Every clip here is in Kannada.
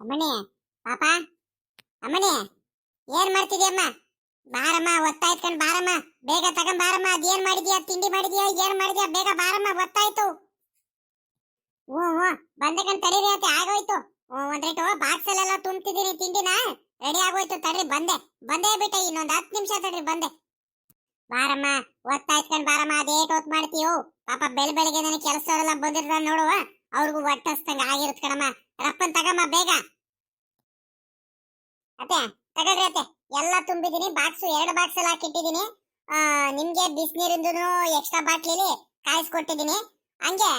ಅಮ್ಮಣಿ, ಪಾಪ, ಅಮ್ಮಣಿ, ಏನ್ ಮಾಡ್ತಿದ್ಯಮ್ಮ? ಬಾರಮ್ಮ ಒತ್ತಾಯ್ತ್ಕೊಂಡ್ ಬಾರಮ್ಮ. ಬೇಗ ತಗೊಂಡ್ ಬಾರಮ್ಮ, ಅದೇನ್ ಮಾಡಿದ್ಯಾ, ತಿಂಡಿ ಮಾಡಿದ್ಯಾ, ಏನ್ ಮಾಡಿದ್ಯಾ, ಬೇಗ ಬಾರಮ್ಮ ಗೊತ್ತಾಯ್ತು ಓ ಓ ಬಂದಕಂಡ್ ತಡೀರಿ ಅತ್ತೆ ಆಗೋಯ್ತು. ಒಂದ್ ಬಾಕ್ಸ್ ಅಲ್ಲೆಲ್ಲ ತುಂಬ್ತಿದ್ದೀನಿ ತಿಂಡಿನ. ರೆಡಿ ಆಗೋಯ್ತು, ತಡ್ರಿ, ಬಂದೆ. ಬಂದೇ ಬಿಟ್ಟೆ, ಇನ್ನೊಂದ್ ಹತ್ತು ನಿಮಿಷ ತಡ್ರಿ, ಬಂದೆ. ಬಾರಮ್ಮ ಒತ್ತಾಯ್ತ್ಕೊಂಡ್ ಬಾರಮ್ಮ ಅದೇಟ್ ಹೊತ್ ಮಾಡ್ತೀಯೋ. ಪಾಪ ಬೆಳ್ ಬೆಳಿಗ್ಗೆ ನನಗೆ ಕೆಲಸದವರೆಲ್ಲ ಬಂದಿರ್ತಾರ ನೋಡುವ. ಅವ್ರಿಗೂ ಒಟ್ಟಸ್ತಂಗ ಆಗಿರುತ್ತ ಕಣಮ್ಮ. ರಪ್ಪನ್ ತಗಮ್ಮ ಬೇಗ. ಅತ್ತೆ, ತಗೊಳ್ರಿ ಅತ್ತೆ. ಎಲ್ಲ ತುಂಬಿದೀನಿ ಬಾಕ್ಸ್ ಎರಡು ಬಾಕ್ಸ್ ಎಲ್ಲ ಹಾಕಿಟ್ಟಿದೀನಿ ನಿಮ್ಗೆ ಬಿಸಿನೀರಿಂದು ಎಕ್ಸ್ಟ್ರಾ ಬಾಟ್ಲಿಲಿ ಕಾಯಿಸ್ಕೊಟ್ಟಿದೀನಿ ಹಂಗೆ